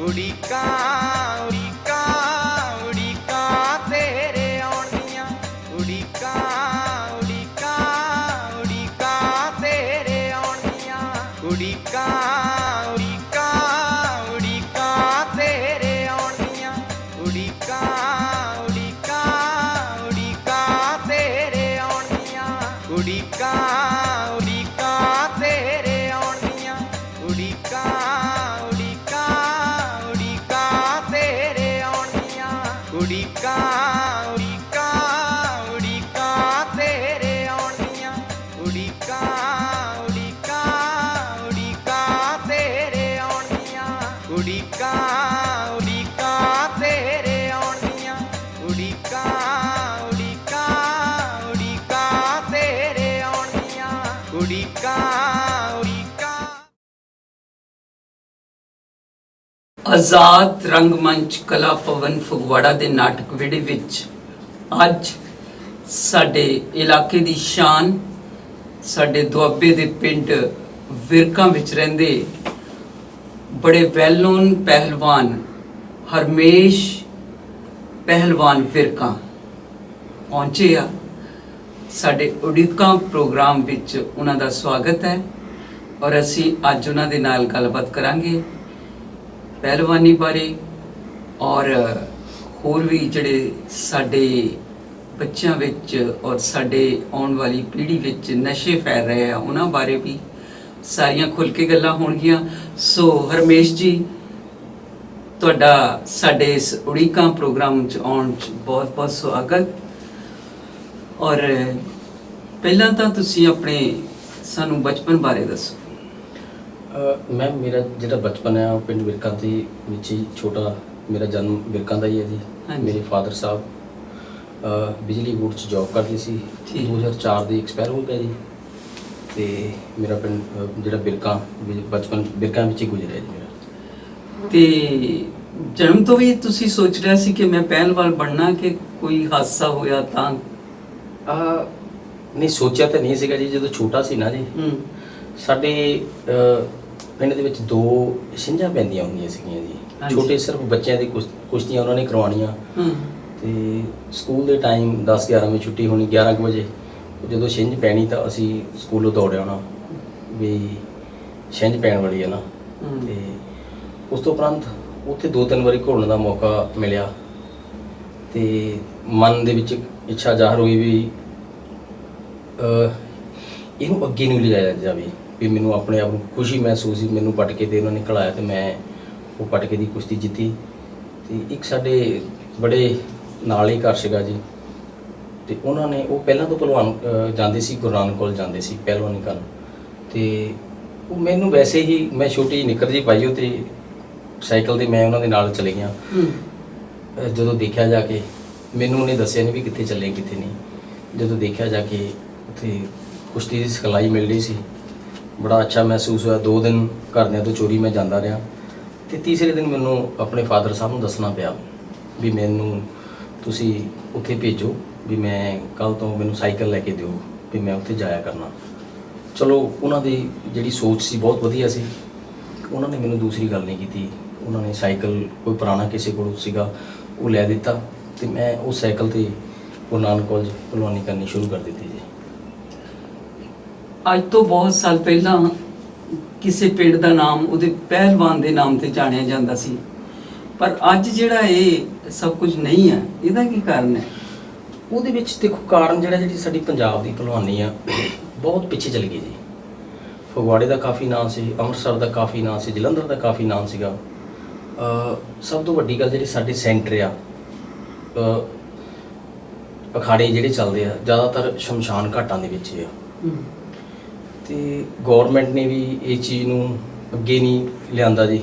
ਉਡੀਕਾਂ ਉਡੀਕਾਂ ਉਡੀਕਾਂ ਤੇਰੇ ਆਉਣ ਦੀਆਂ ਉਡੀਕਾਂ ਉਡੀਕਾਂ ਉਡੀਕਾਂ ਤੇਰੇ ਆਉਣ ਦੀਆਂ ਉਡੀਕਾਂ ਉਡੀਕਾਂ। ਆਜ਼ਾਦ ਰੰਗਮੰਚ ਕਲਾ ਭਵਨ ਫਗਵਾੜਾ ਦੇ ਨਾਟਕ ਵਿੜੇ ਵਿੱਚ ਅੱਜ ਸਾਡੇ ਇਲਾਕੇ ਦੀ ਸ਼ਾਨ, ਸਾਡੇ ਦੁਆਬੇ ਦੇ ਪਿੰਡ ਵਿਰਕਾਂ ਵਿੱਚ ਰਹਿੰਦੇ ਬੜੇ ਵੈਲ ਨੋਨ ਪਹਿਲਵਾਨ ਹਰਮੇਸ਼ ਪਹਿਲਵਾਨ ਫਿਰਕਾ ਪਹੁੰਚੇ ਆ। ਸਾਡੇ ਉਡੀਕਾਂ ਪ੍ਰੋਗਰਾਮ ਵਿੱਚ ਉਹਨਾਂ ਦਾ ਸਵਾਗਤ ਹੈ ਔਰ ਅਸੀਂ ਅੱਜ ਉਹਨਾਂ ਦੇ ਨਾਲ ਗੱਲਬਾਤ ਕਰਾਂਗੇ ਪਹਿਲਵਾਨੀ ਬਾਰੇ ਔਰ ਹੋਰ ਵੀ ਜਿਹੜੇ ਸਾਡੇ ਬੱਚਿਆਂ ਵਿੱਚ ਔਰ ਸਾਡੇ ਆਉਣ ਵਾਲੀ ਪੀੜ੍ਹੀ ਵਿੱਚ ਨਸ਼ੇ ਫੈਲ ਰਹੇ ਆ ਉਹਨਾਂ ਬਾਰੇ ਵੀ ਸਾਰੀਆਂ ਖੁੱਲ ਕੇ ਗੱਲਾਂ ਹੋਣਗੀਆਂ। ਸੋ ਹਰਮੇਸ਼ ਜੀ ਤੁਹਾਡਾ ਸਾਡੇ ਇਸ ਉੜੀਕਾਂ ਪ੍ਰੋਗਰਾਮ ਚ ਆਉਣ ਚ ਬਹੁਤ ਬਹੁਤ ਸਵਾਗਤ ਔਰ ਪਹਿਲਾਂ ਤਾਂ ਤੁਸੀਂ ਆਪਣੇ ਸਾਨੂੰ ਬਚਪਨ ਬਾਰੇ ਦੱਸੋ। ਮੈਂ ਮੇਰਾ ਜਿਹੜਾ ਬਚਪਨ ਹੈ ਉਹ ਪਿੰਡ ਵਿਰਕਾਂ ਦੇ ਵਿੱਚ ਹੀ ਛੋਟਾ ਮੇਰਾ ਜਨਮ ਵਿਰਕਾਂ ਦਾ ਹੀ ਹੈ ਜੀ। ਹਾਂਜੀ। ਮੇਰੇ ਫਾਦਰ ਸਾਹਿਬ ਬਿਜਲੀ ਬੋਰਡ 'ਚ ਜੌਬ ਕਰਦੇ ਸੀ। ਠੀਕ। 2004 ਦੇ ਐਕਸਪਾਇਰ ਹੋ ਗਿਆ ਜੀ। ਤੇ ਮੇਰਾ ਪਿੰਡ ਅਹ ਜਿਹੜਾ ਬਿਰਕਾਂ ਵੀ ਬਚਪਨ ਬਿਰਕਾਂ ਵਿੱਚ ਹੀ ਗੁਜ਼ਰਿਆ ਜੀ ਮੇਰਾ। ਤੇ ਜਨਮ ਤੋਂ ਵੀ ਤੁਸੀਂ ਸੋਚ ਰਿਹਾ ਸੀ ਕਿ ਮੈਂ ਪਹਿਲਵਾਨ ਬਣਨਾ ਕਿ ਕੋਈ ਹਾਦਸਾ ਹੋਇਆ ਤਾਂ? ਆ ਨਹੀਂ ਸੋਚਿਆ ਤਾਂ ਨਹੀਂ ਸੀਗਾ ਜੀ ਜਦੋਂ ਛੋਟਾ ਸੀ ਨਾ ਜੀ। ਹੂੰ। ਸਾਡੇ ਅਹ, ਪਿੰਡ ਦੇ ਵਿੱਚ ਦੋ ਛਿੰਝਾਂ ਪੈਂਦੀਆਂ ਹੁੰਦੀਆਂ ਸੀਗੀਆਂ ਜੀ। ਹਾਂਜੀ। ਛੋਟੇ ਸਿਰਫ ਬੱਚਿਆਂ ਦੀ ਕੁਸ਼- ਕੁਸ਼ਤੀਆਂ ਉਹਨਾਂ ਨੇ ਕਰਵਾਉਣੀਆਂ। ਹੂੰ। ਤੇ ਸਕੂਲ ਦੇ ਟਾਈਮ 10 11 ਵਜੇ ਛੁੱਟੀ ਹੋਣੀ 11 ਕੁ ਵਜੇ। ਜਦੋਂ ਛਿੰਝ ਪੈਣੀ ਤਾਂ ਅਸੀਂ ਸਕੂਲੋਂ ਦੌੜ ਆਉਣਾ ਵੀ ਛਿੰਝ ਪੈਣ ਵਾਲੀ ਹੈ ਨਾ। ਤੇ ਉਸ ਤੋਂ ਉਪਰੰਤ ਉੱਥੇ ਦੋ ਤਿੰਨ ਵਾਰੀ ਘੁਲਣ ਦਾ ਮੌਕਾ ਮਿਲਿਆ। ਤੇ ਮਨ ਦੇ ਵਿੱਚ ਇੱਛਾ ਜ਼ਾਹਰ ਹੋਈ ਵੀ ਇਹਨੂੰ ਅੱਗੇ ਨੂੰ ਲਿਜਾਇਆ ਜਾਵੇ ਵੀ ਮੈਨੂੰ ਆਪਣੇ ਆਪ ਨੂੰ ਖੁਸ਼ੀ ਮਹਿਸੂਸ ਸੀ ਮੈਨੂੰ ਪਟਕੇ ਤੇ ਉਹਨਾਂ ਨੇ ਖਿਲਾਇਆ ਤੇ ਮੈਂ ਉਹ ਪਟਕੇ ਦੀ ਕੁਸ਼ਤੀ ਜਿੱਤੀ। ਤੇ ਇੱਕ ਸਾਡੇ ਬੜੇ ਨਾਲ ਹੀ ਘਰ ਸੀਗਾ ਜੀ। ਤੇ ਉਹਨਾਂ ਨੇ ਉਹ ਪਹਿਲਾਂ ਤੋਂ ਪਹਿਲਵਾਨ ਜਾਂਦੇ ਸੀ ਗੁਰੂ ਨਾਨਕ ਕੋਲ ਜਾਂਦੇ ਸੀ ਪਹਿਲਵਾਨੀ ਕਰਨ ਤੇ ਉਹ ਮੈਨੂੰ ਵੈਸੇ ਹੀ ਮੈਂ ਛੋਟੀ ਜਿਹੀ ਨਿੱਕਰ ਜੀ ਪਾਈ ਉਹ ਤੇ ਸਾਈਕਲ ਤੇ ਮੈਂ ਉਹਨਾਂ ਦੇ ਨਾਲ ਚਲੇ ਗਿਆ। ਹੂੰ। ਜਦੋਂ ਦੇਖਿਆ ਜਾ ਕੇ ਮੈਨੂੰ ਉਹਨੇ ਦੱਸਿਆ ਨਹੀਂ ਵੀ ਕਿੱਥੇ ਚੱਲੇ ਕਿੱਥੇ ਨਹੀਂ। ਜਦੋਂ ਦੇਖਿਆ ਜਾ ਕੇ ਉੱਥੇ ਕੁਸ਼ਤੀ ਦੀ ਸਿਖਲਾਈ ਮਿਲ ਰਹੀ ਸੀ। ਬੜਾ ਅੱਛਾ ਮਹਿਸੂਸ ਹੋਇਆ। ਦੋ ਦਿਨ ਘਰਦਿਆਂ ਤੋਂ ਚੋਰੀ ਮੈਂ ਜਾਂਦਾ ਰਿਹਾ। ਤੇ ਤੀਸਰੇ ਦਿਨ ਮੈਨੂੰ ਆਪਣੇ ਫਾਦਰ ਸਾਹਿਬ ਨੂੰ ਦੱਸਣਾ ਪਿਆ ਵੀ ਮੈਨੂੰ ਤੁਸੀਂ ਉੱਥੇ ਭੇਜੋ। ਵੀ ਮੈਂ ਕੱਲ ਤੋਂ ਮੈਨੂੰ ਸਾਈਕਲ ਲੈ ਕੇ ਦਿਓ, ਵੀ ਮੈਂ ਉੱਥੇ ਜਾਇਆ ਕਰਨਾ। ਚਲੋ, ਉਹਨਾਂ ਦੀ ਜਿਹੜੀ ਸੋਚ ਸੀ ਬਹੁਤ ਵਧੀਆ ਸੀ। ਉਹਨਾਂ ਨੇ ਮੈਨੂੰ ਦੂਸਰੀ ਗੱਲ ਨਹੀਂ ਕੀਤੀ। ਉਹਨਾਂ ਨੇ ਸਾਈਕਲ ਕੋਈ ਪੁਰਾਣਾ ਕਿਸੇ ਕੋਲ ਸੀਗਾ, ਉਹ ਲੈ ਦਿੱਤਾ ਤੇ ਮੈਂ ਉਸ ਸਾਈਕਲ ਤੇ ਗੁਰੂ ਨਾਨਕ ਕਾਲਜ ਭਲਵਾਨੀ ਕਰਨੀ ਸ਼ੁਰੂ ਕਰ ਦਿੱਤੀ ਜੀ। ਅੱਜ ਤੋਂ ਬਹੁਤ ਸਾਲ ਪਹਿਲਾਂ ਕਿਸੇ ਪਿੰਡ ਦਾ ਨਾਮ, ਉਹਦੇ ਪਹਿਲਵਾਨ ਦੇ ਨਾਮ ਤੇ ਜਾਣਿਆ ਜਾਂਦਾ ਸੀ। ਪਰ ਅੱਜ ਜਿਹੜਾ ਇਹ ਸਭ ਕੁਝ ਨਹੀਂ ਹੈ, ਇਹਦਾ ਕੀ ਕਾਰਨ ਹੈ? ਉਹਦੇ ਵਿੱਚ ਦੇਖੋ ਕਾਰਨ ਜਿਹੜਾ ਜਿਹੜੀ ਸਾਡੀ ਪੰਜਾਬ ਦੀ ਭਲਵਾਨੀ ਆ ਬਹੁਤ ਪਿੱਛੇ ਚਲੀ ਗਈ ਜੀ। ਫਗਵਾੜੇ ਦਾ ਕਾਫੀ ਨਾਮ ਸੀ ਅੰਮ੍ਰਿਤਸਰ ਦਾ ਕਾਫੀ ਨਾਮ ਸੀ ਜਲੰਧਰ ਦਾ ਕਾਫੀ ਨਾਮ ਸੀਗਾ। ਸਭ ਤੋਂ ਵੱਡੀ ਗੱਲ ਜਿਹੜੀ ਸਾਡੇ ਸੈਂਟਰ ਆ ਅਖਾੜੇ ਜਿਹੜੇ ਚੱਲਦੇ ਆ ਜ਼ਿਆਦਾਤਰ ਸ਼ਮਸ਼ਾਨ ਘਾਟਾਂ ਦੇ ਵਿੱਚ ਆ। ਤੇ ਗਵਰਨਮੈਂਟ ਨੇ ਵੀ ਇਹ ਚੀਜ਼ ਨੂੰ ਅੱਗੇ ਨਹੀਂ ਲਿਆਂਦਾ ਜੀ।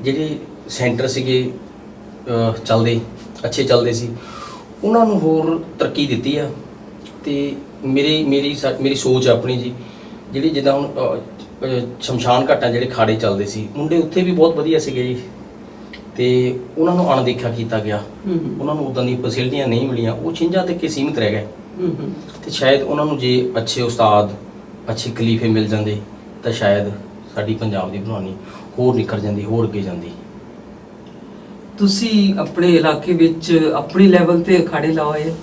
ਜਿਹੜੇ ਸੈਂਟਰ ਸੀਗੇ ਚੱਲਦੇ ਅੱਛੇ ਚੱਲਦੇ ਸੀ। ਉਹਨਾਂ ਨੂੰ ਹੋਰ ਤਰੱਕੀ ਦਿੱਤੀ ਆ। ਤੇ ਮੇਰੀ ਮੇਰੀ ਮੇਰੀ ਸੋਚ ਆਪਣੀ ਜੀ ਜਿਹੜੀ ਜਿੱਦਾਂ ਹੁਣ ਸ਼ਮਸ਼ਾਨ ਘਾਟਾਂ ਜਿਹੜੇ ਖਾੜੇ ਚੱਲਦੇ ਸੀ ਮੁੰਡੇ ਉੱਥੇ ਵੀ ਬਹੁਤ ਵਧੀਆ ਸੀਗੇ ਜੀ। ਤੇ ਉਹਨਾਂ ਨੂੰ ਅਣਦੇਖਿਆ ਕੀਤਾ ਗਿਆ। ਉਹਨਾਂ ਨੂੰ ਉਦਾਂ ਦੀ ਫੈਸਿਲਿਟੀਆਂ ਨਹੀਂ ਮਿਲੀਆਂ। ਉਹ ਛਿੰਝਾਂ ਤੇ ਕਿ ਸੀਮਿਤ ਰਹਿ ਗਏ। ਤੇ ਸ਼ਾਇਦ ਉਹਨਾਂ ਨੂੰ ਜੇ ਅੱਛੇ ਉਸਤਾਦ ਅੱਛੇ ਖਲੀਫੇ ਮਿਲ ਜਾਂਦੇ ਤਾਂ ਸ਼ਾਇਦ ਸਾਡੀ ਪੰਜਾਬ ਦੀ ਬਣਾਉਣੀ ਹੋਰ ਨਿਖਰ ਜਾਂਦੀ ਹੋਰ ਅੱਗੇ ਜਾਂਦੀ। ਤੁਸੀਂ ਆਪਣੇ ਇਲਾਕੇ ਵਿੱਚ ਆਪਣੇ ਲੈਵਲ ਤੇ ਅਖਾੜੇ ਲਾਏ ਆ?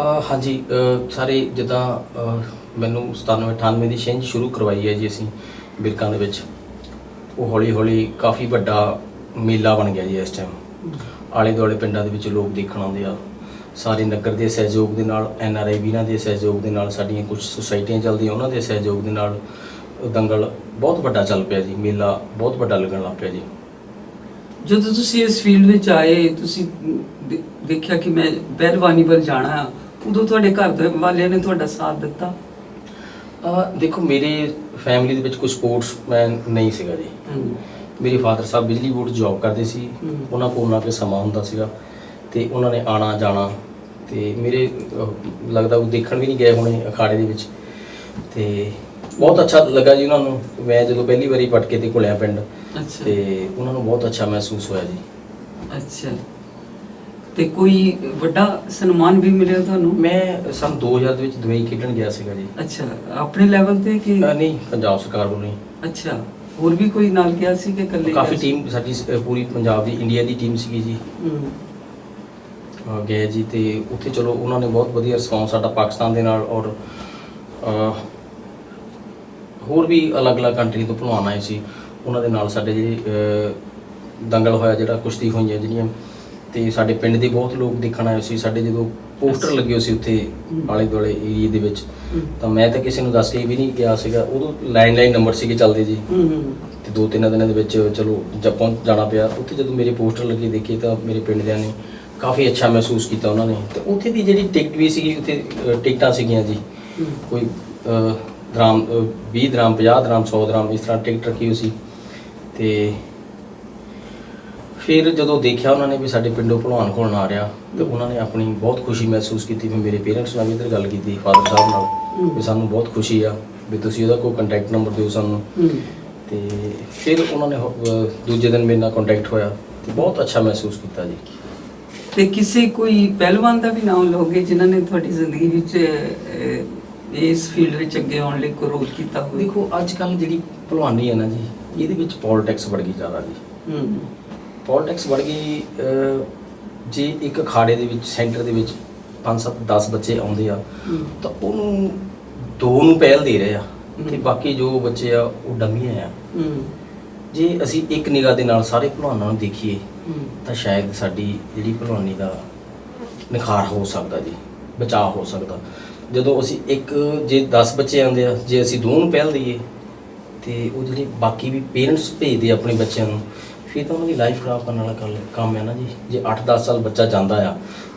ਅ, ਹਾਂਜੀ ਅ, ਸਾਰੇ ਜਿੱਦਾਂ ਅ, ਮੈਨੂੰ 97 98 ਦੀ ਛਿੰਝ ਸ਼ੁਰੂ ਕਰਵਾਈ ਹੈ ਜੀ ਅਸੀਂ ਬਿਰਕਾਂ ਦੇ ਵਿੱਚ। ਉਹ ਹੌਲੀ ਹੌਲੀ ਕਾਫੀ ਵੱਡਾ ਮੇਲਾ ਬਣ ਗਿਆ ਜੀ ਇਸ ਟਾਈਮ ਆਲੇ ਦੁਆਲੇ ਪਿੰਡਾਂ ਦੇ ਵਿੱਚ ਲੋਕ ਦੇਖਣ ਆਉਂਦੇ ਆ। ਸਾਰੇ ਨਗਰ ਦੇ ਸਹਿਯੋਗ ਦੇ ਨਾਲ ਐਨ ਆਰ ਆਈ ਵੀਰਾਂ ਦੇ ਸਹਿਯੋਗ ਦੇ ਨਾਲ ਸਾਡੀਆਂ ਕੁਝ ਸੁਸਾਇਟੀਆਂ ਚੱਲਦੀਆਂ ਉਹਨਾਂ ਦੇ ਸਹਿਯੋਗ ਦੇ ਨਾਲ ਦੰਗਲ ਬਹੁਤ ਵੱਡਾ ਚੱਲ ਪਿਆ ਜੀ ਮੇਲਾ ਬਹੁਤ ਵੱਡਾ ਲੱਗਣ ਲੱਗ ਪਿਆ ਜੀ। ਜਦੋਂ ਤੁਸੀਂ ਇਸ ਫੀਲਡ ਵਿੱਚ ਆਏ ਤੁਸੀਂ ਦੇ- ਦੇਖਿਆ ਕਿ ਮੈਂ ਪਹਿਲਵਾਨੀ ਵੱਲ ਜਾਣਾ ਆ ਉਦੋਂ ਤੁਹਾਡੇ ਘਰ ਦੇ ਵਾਲਿਆਂ ਨੇ ਤੁਹਾਡਾ ਸਾਥ ਦਿੱਤਾ? ਅ, ਦੇਖੋ ਮੇਰੇ ਫੈਮਿਲੀ ਦੇ ਵਿੱਚ ਕੋਈ ਸਪੋਰਟਸਮੈਨ ਨਹੀਂ ਸੀਗਾ ਜੀ। ਮੇਰੇ ਫਾਦਰ ਸਾਹਿਬ ਬਿਜਲੀ ਬੋਰਡ ਜੌਬ ਕਰਦੇ ਸੀ। ਹਮ। ਉਹਨਾਂ ਕੋਲ ਨਾ ਕੇ ਸਮਾਂ ਹੁੰਦਾ ਸੀਗਾ ਤੇ ਉਹਨਾਂ ਨੇ ਆਣਾ ਜਾਣਾ ਤੇ ਮੇਰੇ ਅਹ, ਲੱਗਦਾ ਉਹ ਦੇਖਣ ਵੀ ਨਹੀਂ ਗਏ ਹੋਣੇ ਅਖਾੜੇ ਦੇ ਵਿੱਚ ਤੇ ਬਹੁਤ ਅੱਛਾ ਲੱਗਾ ਜੀ ਉਹਨਾਂ ਨੂੰ। ਮੈਂ ਜਦੋਂ ਪਹਿਲੀ ਵਾਰੀ ਪਟਕੇ ਤੇ ਘੁਲਿਆ ਪਿੰਡ ਅੱਛਾ। ਤੇ ਉਹਨਾਂ ਨੂੰ ਬਹੁਤ ਅੱਛਾ ਮਹਿਸੂਸ ਹੋਇਆ ਜੀ। ਅੱਛਾ। ਤੇ ਕੋਈ ਵੱਡਾ ਸਨਮਾਨ ਵੀ ਮਿਲਿਆ ਤੁਹਾਨੂੰ? ਮੈਂ ਸਨ 2000 ਦੇ ਵਿੱਚ ਦੁਬਈ ਖੇਡਣ ਗਿਆ ਸੀਗਾ ਜੀ। ਅੱਛਾ ਆਪਣੇ ਲੈਵਲ ਤੇ ਕਿ? ਨਹੀਂ ਪੰਜਾਬ ਸਰਕਾਰ ਵੱਲੋਂ ਨਹੀਂ। ਅੱਛਾ ਹੋਰ ਵੀ ਕੋਈ ਨਾਲ ਗਿਆ ਸੀ ਕਿ ਇਕੱਲੇ ਕਾਫੀ ਗਿਆ ਸੀ? ਟੀਮ ਸਾਡੀ ਸ- ਪੂਰੀ ਪੰਜਾਬ ਦੀ ਇੰਡੀਆ ਦੀ ਟੀਮ ਸੀਗੀ ਜੀ। ਅਹ ਗਏ ਜੀ ਤੇ ਉੱਥੇ ਚਲੋ ਉਹਨਾਂ ਨੇ ਬਹੁਤ ਵਧੀਆ ਰਿਸਪੌਂਸ ਸਾਡਾ ਪਾਕਿਸਤਾਨ ਦੇ ਨਾਲ ਔਰ ਹੋਰ ਵੀ ਅਲੱਗ-ਅਲੱਗ ਕੰਟਰੀ ਤੋਂ ਭਲਵਾਨ ਆਏ ਸੀ। ਉਹਨਾਂ ਦੇ ਨਾਲ ਸਾਡੇ ਜਿਹੜੇ ਦੰਗਲ ਹੋਇਆ ਜਿਹੜਾ ਕੁਸ਼ਤੀ ਹੋਈਆਂ ਜਿਹੜੀਆਂ ਤੇ ਸਾਡੇ ਪਿੰਡ ਦੇ ਬਹੁਤ ਲੋਕ ਦੇਖਣ ਆਏ ਸੀ। ਸਾਡੇ ਜਦੋਂ ਪੋਸਟਰ ਲੱਗੇ ਹੋਏ ਸੀ ਉੱਥੇ। ਆਲੇ ਦੁਆਲੇ ਏਰੀਏ ਦੇ ਵਿੱਚ। ਤਾਂ ਮੈਂ ਤਾਂ ਕਿਸੇ ਨੂੰ ਦੱਸ ਕੇ ਵੀ ਨਹੀਂ ਗਿਆ ਸੀਗਾ। ਉਦੋਂ ਲਾਈਨ ਨੰਬਰ ਸੀਗੇ ਚੱਲਦੇ ਜੀ। ਤੇ ਦੋ ਤਿੰਨ ਦਿਨਾਂ ਦੇ ਵਿੱਚ ਚਲੋ ਪਹੁੰਚ ਜਾਣਾ ਪਿਆ। ਉੱਥੇ ਜਦੋਂ ਮੇਰੇ ਪੋਸਟਰ ਲੱਗੇ ਦੇਖੇ ਤਾਂ ਮੇਰੇ ਪਿੰਡ ਦਿਆਂ ਨੇ ਕਾਫੀ ਅੱਛਾ ਮਹਿਸੂਸ ਕੀਤਾ ਉਹਨਾਂ ਨੇ। ਤੇ ਉੱਥੇ ਦੀ ਜਿਹੜੀ ਟਿਕਟ ਵੀ ਸੀਗੀ ਉੱਥੇ ਟਿਕਟਾਂ ਸੀਗੀਆਂ ਜੀ। ਕੋਈ ਦਰਾਮ ਅ, 20 ਦਰਾਮ 50 ਦਰਾਮ 100 ਦਰਾਮ ਇਸ ਤਰ੍ਹਾਂ ਟਿਕਟ ਰੱਖੀ ਹੋਈ ਸੀ। ਤੇ ਫਿਰ ਜਦੋਂ ਦੇਖਿਆ ਉਹਨਾਂ ਨੇ ਵੀ ਸਾਡੇ ਪਿੰਡੋਂ ਭਲਵਾਨ ਖੋਲਣ ਆ ਰਿਹਾ ਤੇ ਉਹਨਾਂ ਨੇ ਆਪਣੀ ਬਹੁਤ ਖੁਸ਼ੀ ਮਹਿਸੂਸ ਕੀਤੀ ਵੀ ਮੇਰੇ ਪੇਰੈਂਟਸ ਨਾਲ ਵੀ ਇੱਧਰ ਗੱਲ ਕੀਤੀ ਫਾਦਰ ਸਾਹਿਬ ਨਾਲ ਵੀ ਸਾਨੂੰ ਬਹੁਤ ਖੁਸ਼ੀ ਆ ਵੀ ਤੁਸੀਂ ਉਹਦਾ ਕੋਈ ਕੰਟੈਕਟ ਨੰਬਰ ਦਿਓ ਸਾਨੂੰ। ਤੇ ਫਿਰ ਉਹਨਾਂ ਨੇ ਦੂਜੇ ਦਿਨ ਮੇਰੇ ਨਾਲ ਕੰਟੈਕਟ ਹੋਇਆ ਤੇ ਬਹੁਤ ਅੱਛਾ ਮਹਿਸੂਸ ਕੀਤਾ ਜੀ। ਤੇ ਕਿਸੇ ਕੋਈ ਪਹਿਲਵਾਨ ਦਾ ਵੀ ਨਾਮ ਲਓਗੇ ਜਿਨ੍ਹਾਂ ਨੇ ਤੁਹਾਡੀ ਜ਼ਿੰਦਗੀ ਵਿੱਚ ਇਸ ਫੀਲਡ ਵਿੱਚ ਅੱਗੇ ਆਉਣ ਲਈ ਕੋਈ ਰੋਲ ਕੀਤਾ ਹੋਵੇ? ਦੇਖੋ ਅੱਜ ਕੱਲ ਜਿਹੜੀ ਭਲਵਾਨੀ ਹੈ ਨਾ ਜੀ ਇਹਦੇ ਵਿੱਚ ਪੋਲਿਟਿਕਸ ਵੜ ਗਈ ਜ਼ਿਆਦਾ ਜੀ। ਹਮ, ਪੋਲਿਟਿਕਸ ਵੜ ਗਈ ਜੇ ਇੱਕ ਅਖਾੜੇ ਦੇ ਵਿੱਚ ਸੈਂਟਰ ਦੇ ਵਿੱਚ 5 7 10 ਬੱਚੇ ਆਉਂਦੇ ਆ ਤਾਂ ਉਹਨੂੰ ਦੋ ਨੂੰ ਪਹਿਲ ਦੇ ਰਹੇ ਆ ਤੇ। ਬਾਕੀ ਜੋ ਬੱਚੇ ਆ ਉਹ ਡੰਮੀਆਂ ਆ। ਜੇ ਅਸੀਂ ਇੱਕ ਨਿਗਾਹ ਦੇ ਨਾਲ ਸਾਰੇ ਭਲਵਾਨਾਂ ਨੂੰ ਦੇਖੀਏ ਤਾਂ ਸ਼ਾਇਦ ਸਾਡੀ ਜਿਹੜੀ ਭਲਵਾਨੀ ਦਾ ਨਿਖਾਰ ਹੋ ਸਕਦਾ ਜੀ ਬਚਾਅ ਹੋ ਸਕਦਾ। ਜਦੋਂ ਅਸੀਂ ਇੱਕ ਜੇ 10 ਬੱਚੇ ਆਉਂਦੇ ਆ ਜੇ ਅਸੀਂ ਦੋ ਨੂੰ ਪਹਿਲ ਦਈਏ ਤੇ ਉਹ ਜਿਹੜੇ ਬਾਕੀ ਵੀ ਪੇਰੈਂਟਸ ਭੇਜਦੇ ਆ ਆਪਣੇ ਬੱਚਿਆਂ ਨੂੰ ਫਿਰ ਤਾਂ ਉਹਨਾਂ ਦੀ ਲਾਈਫ ਖਰਾਬ ਕਰਨ ਵਾਲਾ ਕੰਮ ਹੈ ਨਾ ਜੀ। ਜੇ 8-10 ਸਾਲ ਬੱਚਾ ਜਾਂਦਾ ਆ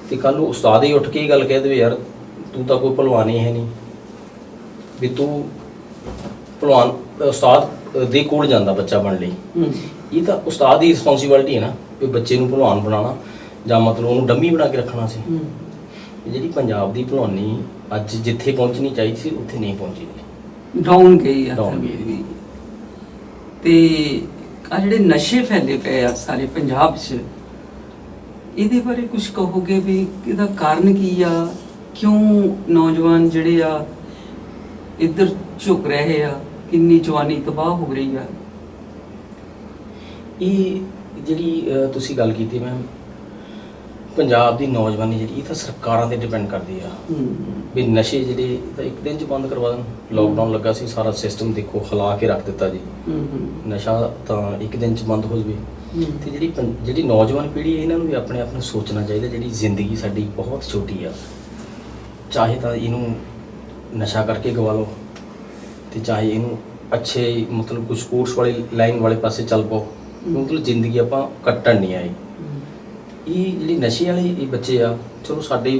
ਤੇ ਕੱਲ ਨੂੰ ਉਸਤਾਦ ਹੀ ਉੱਠ ਕੇ ਇਹ ਗੱਲ ਕਹਿ ਦੇਵੇ ਯਾਰ ਤੂੰ ਤਾਂ ਕੋਈ ਭਲਵਾਨ ਹੀ ਹੈ ਨਹੀਂ। ਵੀ ਤੂੰ ਭਲਵਾਨ ਉਸਤਾਦ ਦੇ ਕੋਲ ਜਾਂਦਾ ਬੱਚਾ ਬਣ ਲਈ। ਇਹ ਤਾਂ ਉਸਤਾਦ ਦੀ ਰਿਸਪੌਂਸਿਬਿਲਟੀ ਹੈ ਨਾ ਵੀ ਬੱਚੇ ਨੂੰ ਭਲਵਾਨ ਬਣਾਉਣਾ ਜਾਂ ਮਤਲਬ ਉਹਨੂੰ ਡੰਮੀ ਬਣਾ ਕੇ ਰੱਖਣਾ ਸੀ। ਜਿਹੜੀ ਪੰਜਾਬ ਦੀ ਭਲਵਾਨੀ ਅੱਜ ਜਿੱਥੇ ਪਹੁੰਚਣੀ ਚਾਹੀਦੀ ਸੀ ਉੱਥੇ ਨਹੀਂ ਪਹੁੰਚੀ। ਡਾਊਨ ਗਈ ਆ। Down ਗਈ। ਤੇ ਆ ਜਿਹੜੇ ਨਸ਼ੇ ਫੈਲੇ ਪਏ ਆ ਸਾਰੇ ਪੰਜਾਬ 'ਚ ਇਹਦੇ ਬਾਰੇ ਕੁਝ ਕਹੋਗੇ ਵੀ ਇਹਦਾ ਕਾਰਨ ਕੀ ਆ? ਕਿਉਂ ਨੌਜਵਾਨ ਜਿਹੜੇ ਆ ਇੱਧਰ ਝੁਕ ਰਹੇ ਆ? ਕਿੰਨੀ ਜਵਾਨੀ ਤਬਾਹ ਹੋ ਰਹੀ ਆ? ਇਹ ਜਿਹੜੀ ਤੁਸੀਂ ਗੱਲ ਕੀਤੀ ਮੈਮ ਪੰਜਾਬ ਦੀ ਨੌਜਵਾਨੀ ਜਿਹੜੀ ਇਹ ਤਾਂ ਸਰਕਾਰਾਂ ਤੇ ਡਿਪੈਂਡ ਕਰਦੀ ਆ। ਵੀ ਨਸ਼ੇ ਜਿਹੜੇ ਤਾਂ ਇੱਕ ਦਿਨ ਚ ਬੰਦ ਕਰਵਾ ਦੇਣ। ਲੋਕਡਾਊਨ ਲੱਗਾ ਸੀ ਸਾਰਾ ਸਿਸਟਮ ਦੇਖੋ ਹਿਲਾ ਕੇ ਰੱਖ ਦਿੱਤਾ ਜੀ। ਨਸ਼ਾ ਤਾਂ ਇੱਕ ਦਿਨ ਚ ਬੰਦ ਹੋ ਜਵੇ। ਤੇ ਜਿਹੜੀ ਜਿਹੜੀ ਨੌਜਵਾਨ ਪੀੜ੍ਹੀ ਹੈ ਇਹਨਾਂ ਨੂੰ ਵੀ ਆਪਣੇ ਆਪ ਨੂੰ ਸੋਚਣਾ ਚਾਹੀਦਾ ਜਿਹੜੀ ਜ਼ਿੰਦਗੀ ਸਾਡੀ ਬਹੁਤ ਛੋਟੀ ਆ। ਚਾਹੇ ਤਾਂ ਇਹਨੂੰ ਨਸ਼ਾ ਕਰਕੇ ਗਵਾ ਲਓ ਤੇ ਚਾਹੇ ਇਹਨੂੰ ਅੱਛੇ ਮਤਲਬ ਕੁਝ ਸਪੋਰਟਸ ਵਾਲੀ ਲਾਈਨ ਵਾਲੇ ਪਾਸੇ ਚੱਲ ਪਾਓ। ਮਤਲਬ ਜ਼ਿੰਦਗੀ ਆਪਾਂ ਕੱਟਣ ਨਹੀਂ ਆਈ ਇਹ ਜਿਹੜੀ ਨਸ਼ੇ ਵਾਲੇ ਇਹ ਬੱਚੇ ਆ ਚਲੋ ਸਾਡੇ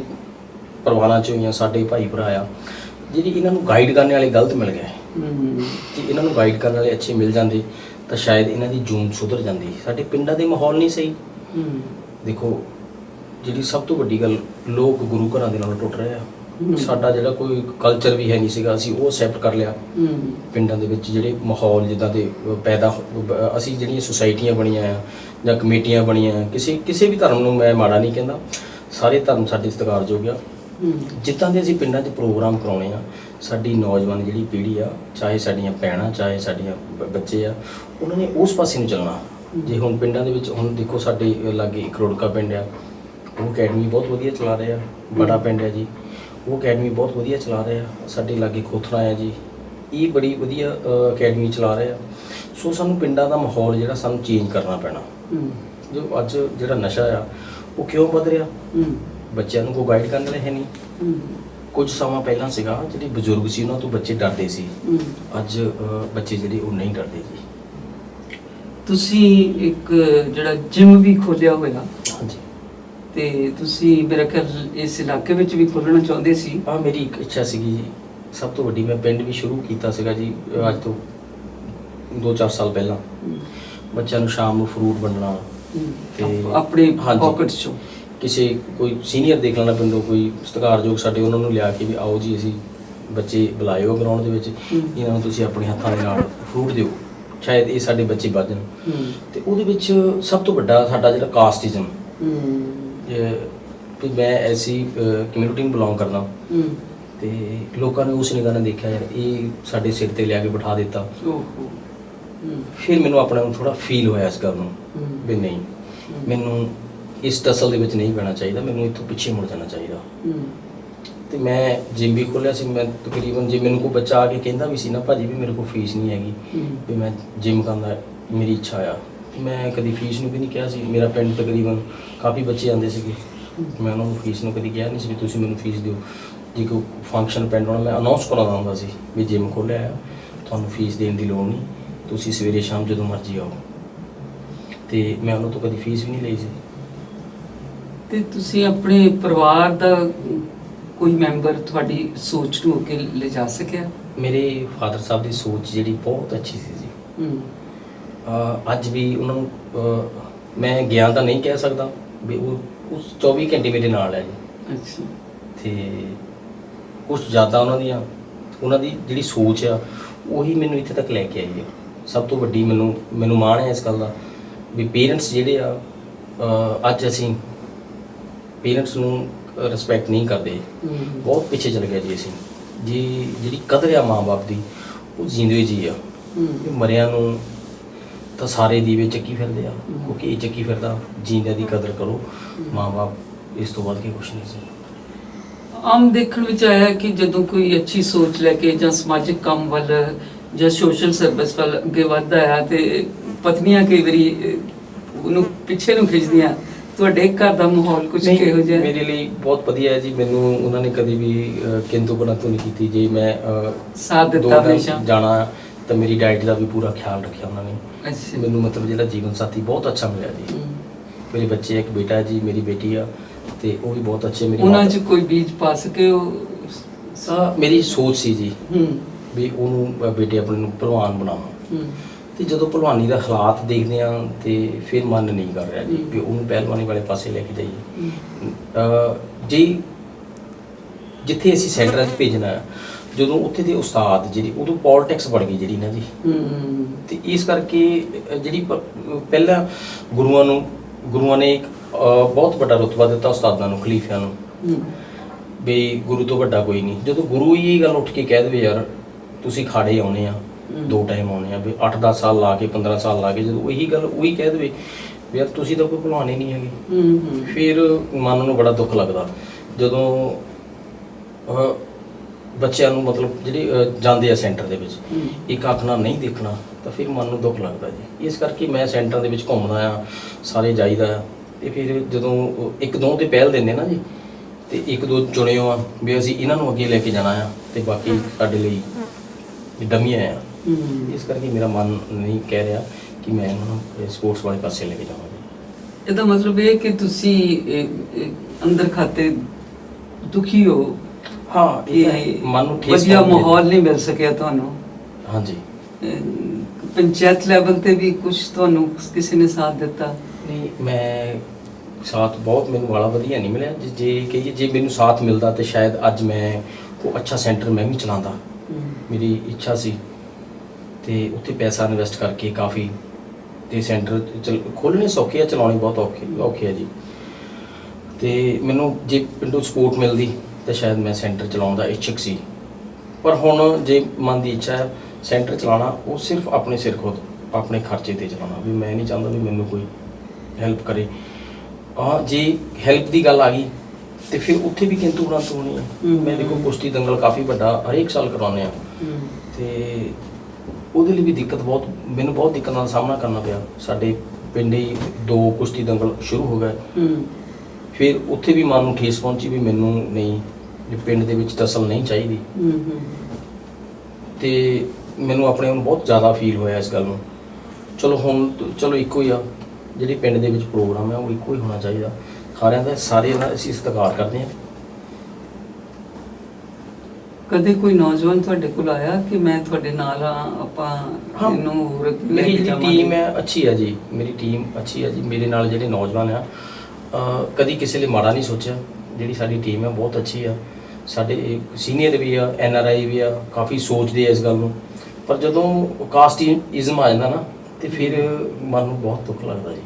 ਪਰਿਵਾਰਾਂ ਚੋਂ ਜਾਂ ਸਾਡੇ ਭਾਈ ਭਰਾ ਆ ਜਿਹੜੀ ਇਹਨਾਂ ਨੂੰ ਗਾਈਡ ਕਰਨ ਵਾਲੇ ਗਲਤ ਮਿਲ ਗਏ। ਜੇ ਇਹਨਾਂ ਨੂੰ ਗਾਈਡ ਕਰਨ ਵਾਲੇ ਅੱਛੇ ਮਿਲ ਜਾਂਦੇ ਤਾਂ ਸ਼ਾਇਦ ਇਹਨਾਂ ਦੀ ਜੂਨ ਸੁਧਰ ਜਾਂਦੀ। ਸਾਡੇ ਪਿੰਡਾਂ ਦੇ ਮਾਹੌਲ ਨਹੀਂ ਸਹੀ। ਦੇਖੋ ਜਿਹੜੀ ਸਭ ਤੋਂ ਵੱਡੀ ਗੱਲ ਲੋਕ ਗੁਰੂ ਘਰਾਂ ਦੇ ਨਾਲ ਟੁੱਟ ਰਹੇ ਆ। ਸਾਡਾ ਜਿਹੜਾ ਕੋਈ ਕਲਚਰ ਵੀ ਹੈ ਨਹੀਂ ਸੀਗਾ ਅਸੀਂ ਉਹ ਅਸੈਪਟ ਕਰ ਲਿਆ। ਪਿੰਡਾਂ ਦੇ ਵਿੱਚ ਜਿਹੜੇ ਮਾਹੌਲ ਜਿੱਦਾਂ ਦੇ ਪੈਦਾ ਅਸੀਂ ਜਿਹੜੀਆਂ ਸੁਸਾਇਟੀਆਂ ਬਣੀਆਂ ਆ ਜਾਂ ਕਮੇਟੀਆਂ ਬਣੀਆਂ ਆ ਕਿਸੇ ਕਿਸੇ ਵੀ ਧਰਮ ਨੂੰ ਮੈਂ ਮਾੜਾ ਨਹੀਂ ਕਹਿੰਦਾ। ਸਾਰੇ ਧਰਮ ਸਾਡੇ ਸਤਿਕਾਰਯੋਗ ਆ। ਜਿੱਦਾਂ ਦੇ ਅਸੀਂ ਪਿੰਡਾਂ 'ਚ ਪ੍ਰੋਗਰਾਮ ਕਰਾਉਣੇ ਆ ਸਾਡੀ ਨੌਜਵਾਨ ਜਿਹੜੀ ਪੀੜ੍ਹੀ ਆ ਚਾਹੇ ਸਾਡੀਆਂ ਭੈਣਾਂ ਚਾਹੇ ਸਾਡੀਆਂ ਬੱਚੇ ਆ ਉਹਨਾਂ ਨੇ ਉਸ ਪਾਸੇ ਨੂੰ ਚੱਲਣਾ। ਜੇ ਹੁਣ ਪਿੰਡਾਂ ਦੇ ਵਿੱਚ ਹੁਣ ਦੇਖੋ ਸਾਡੇ ਲਾਗੇ ਇੱਕ ਰੋੜਕਾ ਪਿੰਡ ਆ ਉਹ ਅਕੈਡਮੀ ਬਹੁਤ ਵਧੀਆ ਚਲਾ ਰਿਹਾ ਬੜਾ ਪਿੰਡ ਹੈ ਜੀ। ਉਹ ਅਕੈਡਮੀ ਬਹੁਤ ਵਧੀਆ ਚਲਾ ਰਿਹਾ ਸਾਡੇ ਲਾਗੇ ਖੋਥਰਾ ਹੈ ਜੀ। ਇਹ ਬੜੀ ਵਧੀਆ ਅਕੈਡਮੀ ਚਲਾ ਰਿਹਾ। ਸੋ ਸਾਨੂੰ ਪਿੰਡਾਂ ਦਾ ਮਾਹੌਲ ਜਿਹੜਾ ਸਾਨੂੰ ਚੇਂਜ ਕਰਨਾ ਪੈਣਾ। ਹੂੰ। ਜੋ ਅੱਜ ਜਿਹੜਾ ਨਸ਼ਾ ਆ ਉਹ ਕਿਉਂ ਵੱਧ ਰਿਹਾ? ਹੂੰ। ਬੱਚਿਆਂ ਨੂੰ ਕੋਈ ਗਾਈਡ ਕਰਨ ਰਹੇ ਨਹੀਂ। ਕੁਝ ਸਮਾਂ ਪਹਿਲਾਂ ਸੀਗਾ ਜਿਹੜੇ ਬਜ਼ੁਰਗ ਸੀ ਉਹਨਾਂ ਤੋਂ ਬੱਚੇ ਡਰਦੇ ਸੀ। ਹੂੰ। ਅੱਜ ਬੱਚੇ ਜਿਹੜੇ ਉਹ ਨਹੀਂ ਡਰਦੇ ਜੀ। ਤੁਸੀਂ ਇੱਕ ਜਿਹੜਾ ਜਿਮ ਵੀ ਖੋਲਿਆ ਹੋਇਆ ਹਾਂਜੀ। ਤੇ ਤੁਸੀਂ ਮੇਰਾ ਖਿਆਲ ਇਸ ਇਲਾਕੇ ਵਿੱਚ ਵੀ ਖੋਲਣਾ ਚਾਹੁੰਦੇ ਸੀ? ਆ ਮੇਰੀ ਇੱਕ ਇੱਛਾ ਸੀਗੀ ਜੀ। ਸਭ ਤੋਂ ਵੱਡੀ ਮੈਂ ਪਿੰਡ ਵੀ ਸ਼ੁਰੂ ਕੀਤਾ ਸੀਗਾ ਜੀ ਅੱਜ ਤੋਂ 2-4 ਸਾਲ ਪਹਿਲਾਂ ਬੱਚਿਆਂ ਨੂੰ ਸ਼ਾਮ ਨੂੰ ਫਰੂਟ ਵੰਡਣਾ। ਤੇ- ਆਪ- ਆਪਣੇ। ਪਾਕਟ ਚੋਂ। ਕਿਸੇ ਕੋਈ ਸੀਨੀਅਰ ਦੇਖ ਲੈਣਾ ਪਿੰਡੋਂ ਕੋਈ ਸਤਿਕਾਰਯੋਗ ਸਾਡੇ ਉਹਨਾਂ ਨੂੰ ਲਿਆ ਕੇ ਵੀ ਆਓ ਜੀ ਅਸੀਂ ਬੱਚੇ ਬੁਲਾਇਓ ਗਰਾਊਂਡ ਦੇ ਵਿੱਚ। ਇਹਨਾਂ ਨੂੰ ਤੁਸੀਂ ਆਪਣੇ ਹੱਥਾਂ ਦੇ ਨਾਲ ਫਰੂਟ ਦਿਓ। ਸ਼ਾਇਦ ਇਹ ਸਾਡੇ ਬੱਚੇ ਵੱਧਣ ਤੇ ਉਹਦੇ ਵਿੱਚ ਸਭ ਤੋਂ ਵੱਡਾ ਸਾਡਾ ਜਿਹੜਾ ਕਾਸਟਿਜ਼ਮ ਵੀ ਮੈਂ ਐਸੀ ਕਮਿਊਨਿਟੀ ਨੂੰ ਬਿਲੋਂਗ ਕਰਦਾ। ਤੇ ਲੋਕਾਂ ਨੇ ਉਸ ਨਿਗਾਹ ਨਾਲ ਦੇਖਿਆ ਯਾਰ ਇਹ ਸਾਡੇ ਸਿਰ ਤੇ ਲਿਆ ਕੇ ਬਿਠਾ ਦਿੱਤਾ। ਓਹੋ। ਫਿਰ ਮੈਨੂੰ ਆਪਣੇ ਨੂੰ ਥੋੜਾ ਫੀਲ ਹੋਇਆ ਇਸ ਗੱਲ ਨੂੰ। ਵੀ ਨਹੀਂ। ਮੈਨੂੰ ਇਸ ਟਸਲ ਦੇ ਵਿੱਚ ਨਹੀਂ ਪੈਣਾ ਚਾਹੀਦਾ ਮੈਨੂੰ ਇੱਥੋਂ ਪਿੱਛੇ ਮੁੜ ਜਾਣਾ ਚਾਹੀਦਾ। ਤੇ ਮੈਂ ਜਿਮ ਵੀ ਖੋਲਿਆ ਸੀ ਮੈਂ ਤਕਰੀਬਨ ਜੇ ਮੈਨੂੰ ਕੋਈ ਬੱਚਾ ਆ ਕੇ ਕਹਿੰਦਾ ਵੀ ਸੀ ਨਾ ਭਾਜੀ ਵੀ ਮੇਰੇ ਕੋਲ ਫੀਸ ਨਹੀਂ ਹੈਗੀ। ਵੀ ਮੈਂ ਜਿਮ ਕਰਨਾ ਮੇਰੀ ਇੱਛਾ ਆ। ਮੈਂ ਕਦੀ ਫੀਸ ਨੂੰ ਵੀ ਨਹੀਂ ਕਿਹਾ ਸੀ। ਮੇਰਾ ਪਿੰਡ ਤਕਰੀਬਨ ਕਾਫੀ ਬੱਚੇ ਆਉਂਦੇ ਸੀਗੇ। ਮੈਂ ਉਹਨਾਂ ਨੂੰ ਫੀਸ ਨੂੰ ਕਦੀ ਕਿਹਾ ਨਹੀਂ ਸੀ ਵੀ ਤੁਸੀਂ ਮੈਨੂੰ ਫੀਸ ਦਿਓ। ਜੇ ਕੋਈ ਫੰਕਸ਼ਨ ਪਿੰਡ ਹੋਣਾ ਮੈਂ ਅਨਾਉਂਸ ਕਰਾਉਂਦਾ ਹੁੰਦਾ ਸੀ ਵੀ ਜਿਮ ਖੋਲਿਆ ਤੁਹਾਨੂੰ ਫੀਸ ਦੇਣ ਦੀ ਲੋੜ ਨਹੀਂ। ਤੁਸੀਂ ਸਵੇਰੇ ਸ਼ਾਮ ਜਦੋਂ ਮਰਜ਼ੀ ਆਓ। ਤੇ ਮੈਂ ਉਹਨਾਂ ਤੋਂ ਕਦੀ ਫੀਸ ਵੀ ਨਹੀਂ ਲਈ ਸੀ। ਤੇ ਤੁਸੀਂ ਆਪਣੇ ਪਰਿਵਾਰ ਦਾ ਕੋਈ ਮੈਂਬਰ ਤੁਹਾਡੀ ਸੋਚ ਨੂੰ ਅੱਗੇ ਲੈ ਜਾ ਸਕਿਆ? ਮੇਰੇ ਫਾਦਰ ਸਾਹਿਬ ਦੀ ਸੋਚ ਜਿਹੜੀ ਬਹੁਤ ਅੱਛੀ ਸੀ ਜੀ। ਹੂੰ। ਅੱਜ ਵੀ ਉਹਨਾਂ ਨੂੰ ਮੈਂ ਗਿਆਨ ਤਾਂ ਨਹੀਂ ਕਹਿ ਸਕਦਾ ਵੀ ਉਹ ਉਸ 24 ਘੰਟੇ ਮੇਰੇ ਨਾਲ ਹੈ ਜੀ। ਅੱਛਾ। ਤੇ ਕੁਝ ਜ਼ਿਆਦਾ ਉਹਨਾਂ ਦੀਆਂ ਉਹਨਾਂ ਦੀ ਜਿਹੜੀ ਸੋਚ ਆ ਉਹੀ ਮੈਨੂੰ ਇੱਥੇ ਤੱਕ ਲੈ ਕੇ ਆਈ ਹੈ ਸਭ ਤੋਂ ਵੱਡੀ ਮੈਨੂੰ ਮੈਨੂੰ ਮਾਣ ਹੈ ਇਸ ਗੱਲ ਦਾ ਵੀ ਪੇਰੈਂਟਸ ਜਿਹੜੇ ਆ ਅਹ ਅੱਜ ਅਸੀਂ ਪੇਰੈਂਟਸ ਨੂੰ ਰਿਸਪੈਕਟ ਨਹੀਂ ਕਰਦੇ। ਬਹੁਤ ਪਿੱਛੇ ਚਲੇ ਗਏ ਜੀ ਅਸੀਂ। ਜੀ ਜਿਹੜੀ ਕਦਰ ਆ ਮਾਂ-ਬਾਪ ਦੀ ਉਹ ਜਿੰਦੇ ਜੀ ਆ। ਇਹ ਮਰਿਆਂ ਨੂੰ ਤਾਂ ਸਾਰੇ ਦੀਵੇ ਚੱਕੀ ਫਿਰਦੇ ਆ। ਕਿਉਂਕਿ ਇਹ ਚੱਕੀ ਫਿਰਦਾ? ਜੀਂਦਿਆਂ ਦੀ ਕਦਰ ਕਰੋ। ਮਾਂ-ਬਾਪ ਇਸ ਤੋਂ ਵੱਧ ਕੇ ਕੁਝ ਨਹੀਂ ਸੀ। ਆਮ ਦੇਖਣ ਵਿੱਚ ਆਇਆ ਹੈ ਕਿ ਜਦੋਂ ਕੋਈ ਅੱਛੀ ਸੋਚ ਲੈ ਕੇ ਜਾਂ ਸਮਾਜਿਕ ਕੰਮ ਵੱਲ ਜਾਂ ਸੋਸ਼ਲ ਸਰਵਿਸ ਵੱਲ ਅੱਗੇ ਵੱਧਦਾ ਹੈ ਤੇ ਪਤਨੀਆਂ ਕਈ ਵਾਰੀ ਉਹਨੂੰ ਪਿੱਛੇ ਨੂੰ ਖਿੱਚਦੀਆਂ। ਤੁਹਾਡੇ ਘਰ ਦਾ ਮਾਹੌਲ ਕੁਝ ਕਿਹੋ ਜਿਹਾ ਹੈ? ਮੇਰੇ ਲਈ ਬਹੁਤ ਵਧੀਆ ਹੈ ਜੀ। ਮੈਨੂੰ ਉਹਨਾਂ ਨੇ ਕਦੀ ਵੀ ਕਿੰਤੂ ਪਰੰਤੂ ਨਹੀਂ ਕੀਤੀ। ਜੇ ਮੈਂ ਸਾਥ ਦਿੱਤਾ ਹਮੇਸ਼ਾ। ਜਾਣਾ ਤਾਂ ਮੇਰੀ ਡਾਈਟ ਦਾ ਵੀ ਪੂਰਾ ਖਿਆਲ ਰੱਖਿਆ ਉਹਨਾਂ ਨੇ। ਮੈਨੂੰ ਮਤਲਬ ਜਿਹੜਾ ਜੀਵਨ ਸਾਥੀ ਬਹੁਤ ਅੱਛਾ ਮਿਲਿਆ ਜੀ। ਮੇਰੇ ਬੱਚੇ ਇੱਕ ਬੇਟਾ ਹੈ ਜੀ ਮੇਰੀ ਬੇਟੀ ਆ ਤੇ ਉਹ ਵੀ ਬਹੁਤ ਅੱਛੇ ਮੇਰੀ ਉਹਨਾਂ ਚ ਕੋਈ ਬੀਜ ਪਾ ਸਕੇ ਉਹ? ਮੇਰੀ ਸੋਚ ਸੀ ਜੀ। ਹੂੰ। ਵੀ ਉਹਨੂੰ ਬੇਟੇ ਆਪਣੇ ਨੂੰ ਪਹਿਲਵਾਨ ਬਣਾਵਾਂ। ਤੇ ਜਦੋਂ ਭਲਵਾਨੀ ਦਾ ਹਾਲਾਤ ਦੇਖਦੇ ਆ ਤੇ ਫਿਰ ਮਨ ਨਹੀਂ ਕਰ ਰਿਹਾ ਜੀ। ਵੀ ਉਹਨੂੰ ਪਹਿਲਵਾਨੀ ਵਾਲੇ ਪਾਸੇ ਲੈ ਕੇ ਜਾਈਏ। ਜੇ ਜਿੱਥੇ ਅਸੀਂ ਸੈਂਟਰਾਂ 'ਚ ਭੇਜਣਾ ਜਦੋਂ ਉੱਥੇ ਦੇ ਉਸਤਾਦ ਜਿਹੜੀ ਉਦੋਂ ਪੋਲਿਟਿਕਸ ਬਣ ਗਈ ਜਿਹੜੀ ਨਾ ਜੀ। ਤੇ ਇਸ ਕਰਕੇ ਜਿਹੜੀ ਪਹਿਲਾਂ ਗੁਰੂਆਂ ਨੂੰ ਗੁਰੂਆਂ ਨੇ ਇੱਕ ਬਹੁਤ ਵੱਡਾ ਰੁਤਬਾ ਦਿੱਤਾ ਉਸਤਾਦਾਂ ਨੂੰ ਖਲੀਫਿਆਂ ਨੂੰ। ਵੀ ਗੁਰੂ ਤੋਂ ਵੱਡਾ ਕੋਈ ਨਹੀਂ। ਜਦੋਂ ਗੁਰੂ ਹੀ ਇਹ ਗੱਲ ਉੱਠ ਕੇ ਕਹਿ ਦੇਵੇ ਯਾਰ ਤੁਸੀਂ ਖਾੜੇ ਆਉਣੇ ਆ। ਦੋ ਟਾਈਮ ਆਉਣੇ ਆ ਵੀ 8-10 ਸਾਲ ਲਾ ਕੇ 15 ਸਾਲ ਲਾ ਕੇ ਜਦੋਂ ਇਹੀ ਗੱਲ ਉਹੀ ਕਹਿ ਦੇਵੇ ਵੀ ਯਾਰ ਤੁਸੀਂ ਤਾਂ ਕੋਈ ਭਲਵਾਨ ਨਹੀਂ ਹੈਗੇ। ਫਿਰ ਮਨ ਨੂੰ ਬੜਾ ਦੁੱਖ ਲੱਗਦਾ। ਜਦੋਂ ਬੱਚਿਆਂ ਨੂੰ ਮਤਲਬ ਜਿਹੜੇ ਜਾਂਦੇ ਆ ਸੈਂਟਰ ਦੇ ਵਿੱਚ। ਇੱਕ ਅੱਖ ਨਾਲ ਨਹੀਂ ਦੇਖਣਾ ਤਾਂ ਫਿਰ ਮਨ ਨੂੰ ਦੁੱਖ ਲੱਗਦਾ ਜੀ। ਇਸ ਕਰਕੇ ਮੈਂ ਸੈਂਟਰ ਦੇ ਵਿੱਚ ਘੁੰਮਦਾ ਆ ਸਾਰੇ ਜਾਈਦਾ ਆ ਤੇ ਫਿਰ ਜਦੋਂ ਉਹ ਇੱਕ ਦੋ ਤੇ ਪਹਿਲ ਦਿੰਦੇ ਨਾ ਜੀ ਤੇ ਇੱਕ ਦੋ ਚੁਣਿਓ ਆ ਵੀ ਅਸੀਂ ਇਹਨਾਂ ਨੂੰ ਅੱਗੇ ਲੈ ਕੇ ਜਾਣਾ ਆ ਤੇ ਬਾਕੀ ਸਾਡੇ ਲਈ ਡਮੀਆਂ ਆ ਹੂੰ। ਇਸ ਕਰਕੇ ਮੇਰਾ ਮਨ ਨਹੀਂ ਕਹਿ ਰਿਹਾ ਕਿ ਮੈਂ ਇਹਨਾਂ ਸਪੋਰਟਸ ਵਾਲੇ ਪਾਸੇ ਲੈ ਕੇ ਜਾਵਾਂ ਇਹਦਾ ਮਤਲਬ ਇਹ ਕਿ ਤੁਸੀਂ ਅੰਦਰ ਖਾਤੇ ਦੁਖੀ ਹੋ? ਹਾਂ ਇਹ ਕਿ ਮਨ ਨੂੰ ਠੇਸ ਵਧੀਆ। ਮਾਹੌਲ ਨਹੀਂ ਮਿਲ ਸਕਿਆ ਤੁਹਾਨੂੰ? ਹਾਂਜੀ। ਪੰਚਾਇਤ ਲੈਵਲ ਤੇ ਵੀ ਕੁਝ ਤੁਹਾਨੂੰ ਕਿਸੇ ਨੇ ਸਾਥ ਦਿੱਤਾ? ਨਹੀਂ ਮੈਂ ਸਾਥ ਬਹੁਤ ਮੈਨੂੰ ਵਾਲਾ ਵਧੀਆ ਨਹੀਂ ਮਿਲਿਆ। ਜੇ- ਜੇ ਕਹੀਏ ਜੇ ਮੈਨੂੰ ਸਾਥ ਮਿਲਦਾ ਤੇ ਸ਼ਾਇਦ ਅੱਜ ਮੈਂ ਉਹ ਅੱਛਾ ਸੈਂਟਰ ਮੈਂ ਵੀ ਚਲਾਉਂਦਾ। ਮੇਰੀ ਇੱਛਾ ਸੀ ਤੇ ਉੱਥੇ ਪੈਸਾ ਇਨਵੈਸਟ ਕਰਕੇ ਕਾਫੀ ਤੇ ਸੈਂਟਰ ਖੋਲ੍ਹਣੇ ਸੌਖੇ ਆ ਚਲਾਉਣੇ ਬਹੁਤ ਔਖੇ ਔਖੇ ਆ ਜੀ। ਤੇ ਮੈਨੂੰ ਜੇ ਪਿੰਡੋਂ ਸਪੋਰਟ ਮਿਲਦੀ ਤਾਂ ਸ਼ਾਇਦ ਮੈਂ ਸੈਂਟਰ ਚਲਾਉਣ ਦਾ ਇੱਛੁਕ ਸੀ। ਪਰ ਹੁਣ ਜੇ ਮਨ ਦੀ ਇੱਛਾ ਹੈ ਸੈਂਟਰ ਚਲਾਉਣਾ ਉਹ ਸਿਰਫ ਆਪਣੇ ਸਿਰ ਖੁਦ ਆਪਣੇ ਖਰਚੇ ਤੇ ਚਲਾਉਣਾ। ਵੀ ਮੈਂ ਨਹੀਂ ਚਾਹੁੰਦਾ ਵੀ ਮੈਨੂੰ ਕੋਈ ਹੈਲਪ ਕਰੇ। ਆ ਜੇ ਹੈਲਪ ਦੀ ਗੱਲ ਆ ਗਈ ਤੇ ਫਿਰ ਉੱਥੇ ਵੀ ਕਿੰਤੂ ਪ੍ਰੰਤੂ ਹੋਣੀ ਹੈ। ਮੈਂ ਦੇਖੋ ਕੁਸ਼ਤੀ ਦੰਗਲ ਕਾਫੀ ਵੱਡਾ ਹਰੇਕ ਸਾਲ ਕਰਾਉਂਦੇ ਆ। ਤੇ ਉਹਦੇ ਲਈ ਵੀ ਦਿੱਕਤ ਬਹੁਤ ਮੈਨੂੰ ਬਹੁਤ ਦਿੱਕਤ ਨਾਲ ਸਾਹਮਣਾ ਕਰਨਾ ਪਿਆ। ਸਾਡੇ ਪਿੰਡੇ ਹੀ ਦੋ ਕੁਸ਼ਤੀ ਦੰਗਲ ਸ਼ੁਰੂ ਹੋ ਗਏ। ਫਿਰ ਉੱਥੇ ਵੀ ਮਨ ਨੂੰ ਠੇਸ ਪਹੁੰਚੀ ਵੀ ਮੈਨੂੰ ਨਹੀਂ ਵੀ ਪਿੰਡ ਦੇ ਵਿੱਚ ਤਸਲ ਨਹੀਂ ਚਾਹੀਦੀ। ਤੇ ਮੈਨੂੰ ਆਪਣੇ ਆਪ ਨੂੰ ਬਹੁਤ ਜ਼ਿਆਦਾ ਫੀਲ ਹੋਇਆ ਇਸ ਗੱਲ ਨੂੰ। ਚਲੋ ਹੁਣ ਚਲੋ ਇੱਕੋ ਹੀ ਆ ਜਿਹੜੀ ਪਿੰਡ ਦੇ ਵਿੱਚ ਪ੍ਰੋਗਰਾਮ ਹੈ ਉਹ ਇੱਕੋ ਹੀ ਹੋਣਾ ਚਾਹੀਦਾ। ਸਾਰਿਆਂ ਦਾ ਸਾਰੇ ਦਾ ਅਸੀਂ ਸਤਿਕਾਰ ਕਰਦੇ ਹਾਂ। ਕਦੇ ਕੋਈ ਨੌਜਵਾਨ ਤੁਹਾਡੇ ਕੋਲ ਆਇਆ ਕਿ ਮੈਂ ਤੁਹਾਡੇ ਨਾਲ ਆ ਆਪਾਂ ਹਾਂ। ਇਹਨੂੰ ਹੋਰ ਲੈ ਮੇਰੀ ਕੇ ਜਿਹੜੀ ਜਾਵਾਂਗੇ? ਟੀਮ ਹੈ ਅੱਛੀ ਹੈ ਜੀ। ਮੇਰੀ ਟੀਮ ਅੱਛੀ ਹੈ ਜੀ। ਮੇਰੇ ਨਾਲ ਜਿਹੜੇ ਨੌਜਵਾਨ ਆ ਅਹ ਕਦੀ ਕਿਸੇ ਲਈ ਮਾੜਾ ਨਹੀਂ ਸੋਚਿਆ। ਜਿਹੜੀ ਸਾਡੀ ਟੀਮ ਹੈ ਬਹੁਤ ਅੱਛੀ ਆ। ਸਾਡੇ ਸੀਨੀਅਰ ਵੀ ਆ ਐਨ ਆਰ ਆਈ ਵੀ ਆ ਕਾਫੀ ਸੋਚਦੇ ਆ ਇਸ ਗੱਲ ਨੂੰ। ਪਰ ਜਦੋਂ ਕਾਸਟਿਜ਼ਮ ਆ ਜਾਂਦਾ ਨਾ ਤੇ ਫਿਰ ਮਨ ਨੂੰ ਬਹੁਤ ਦੁੱਖ ਲੱਗਦਾ ਜੀ।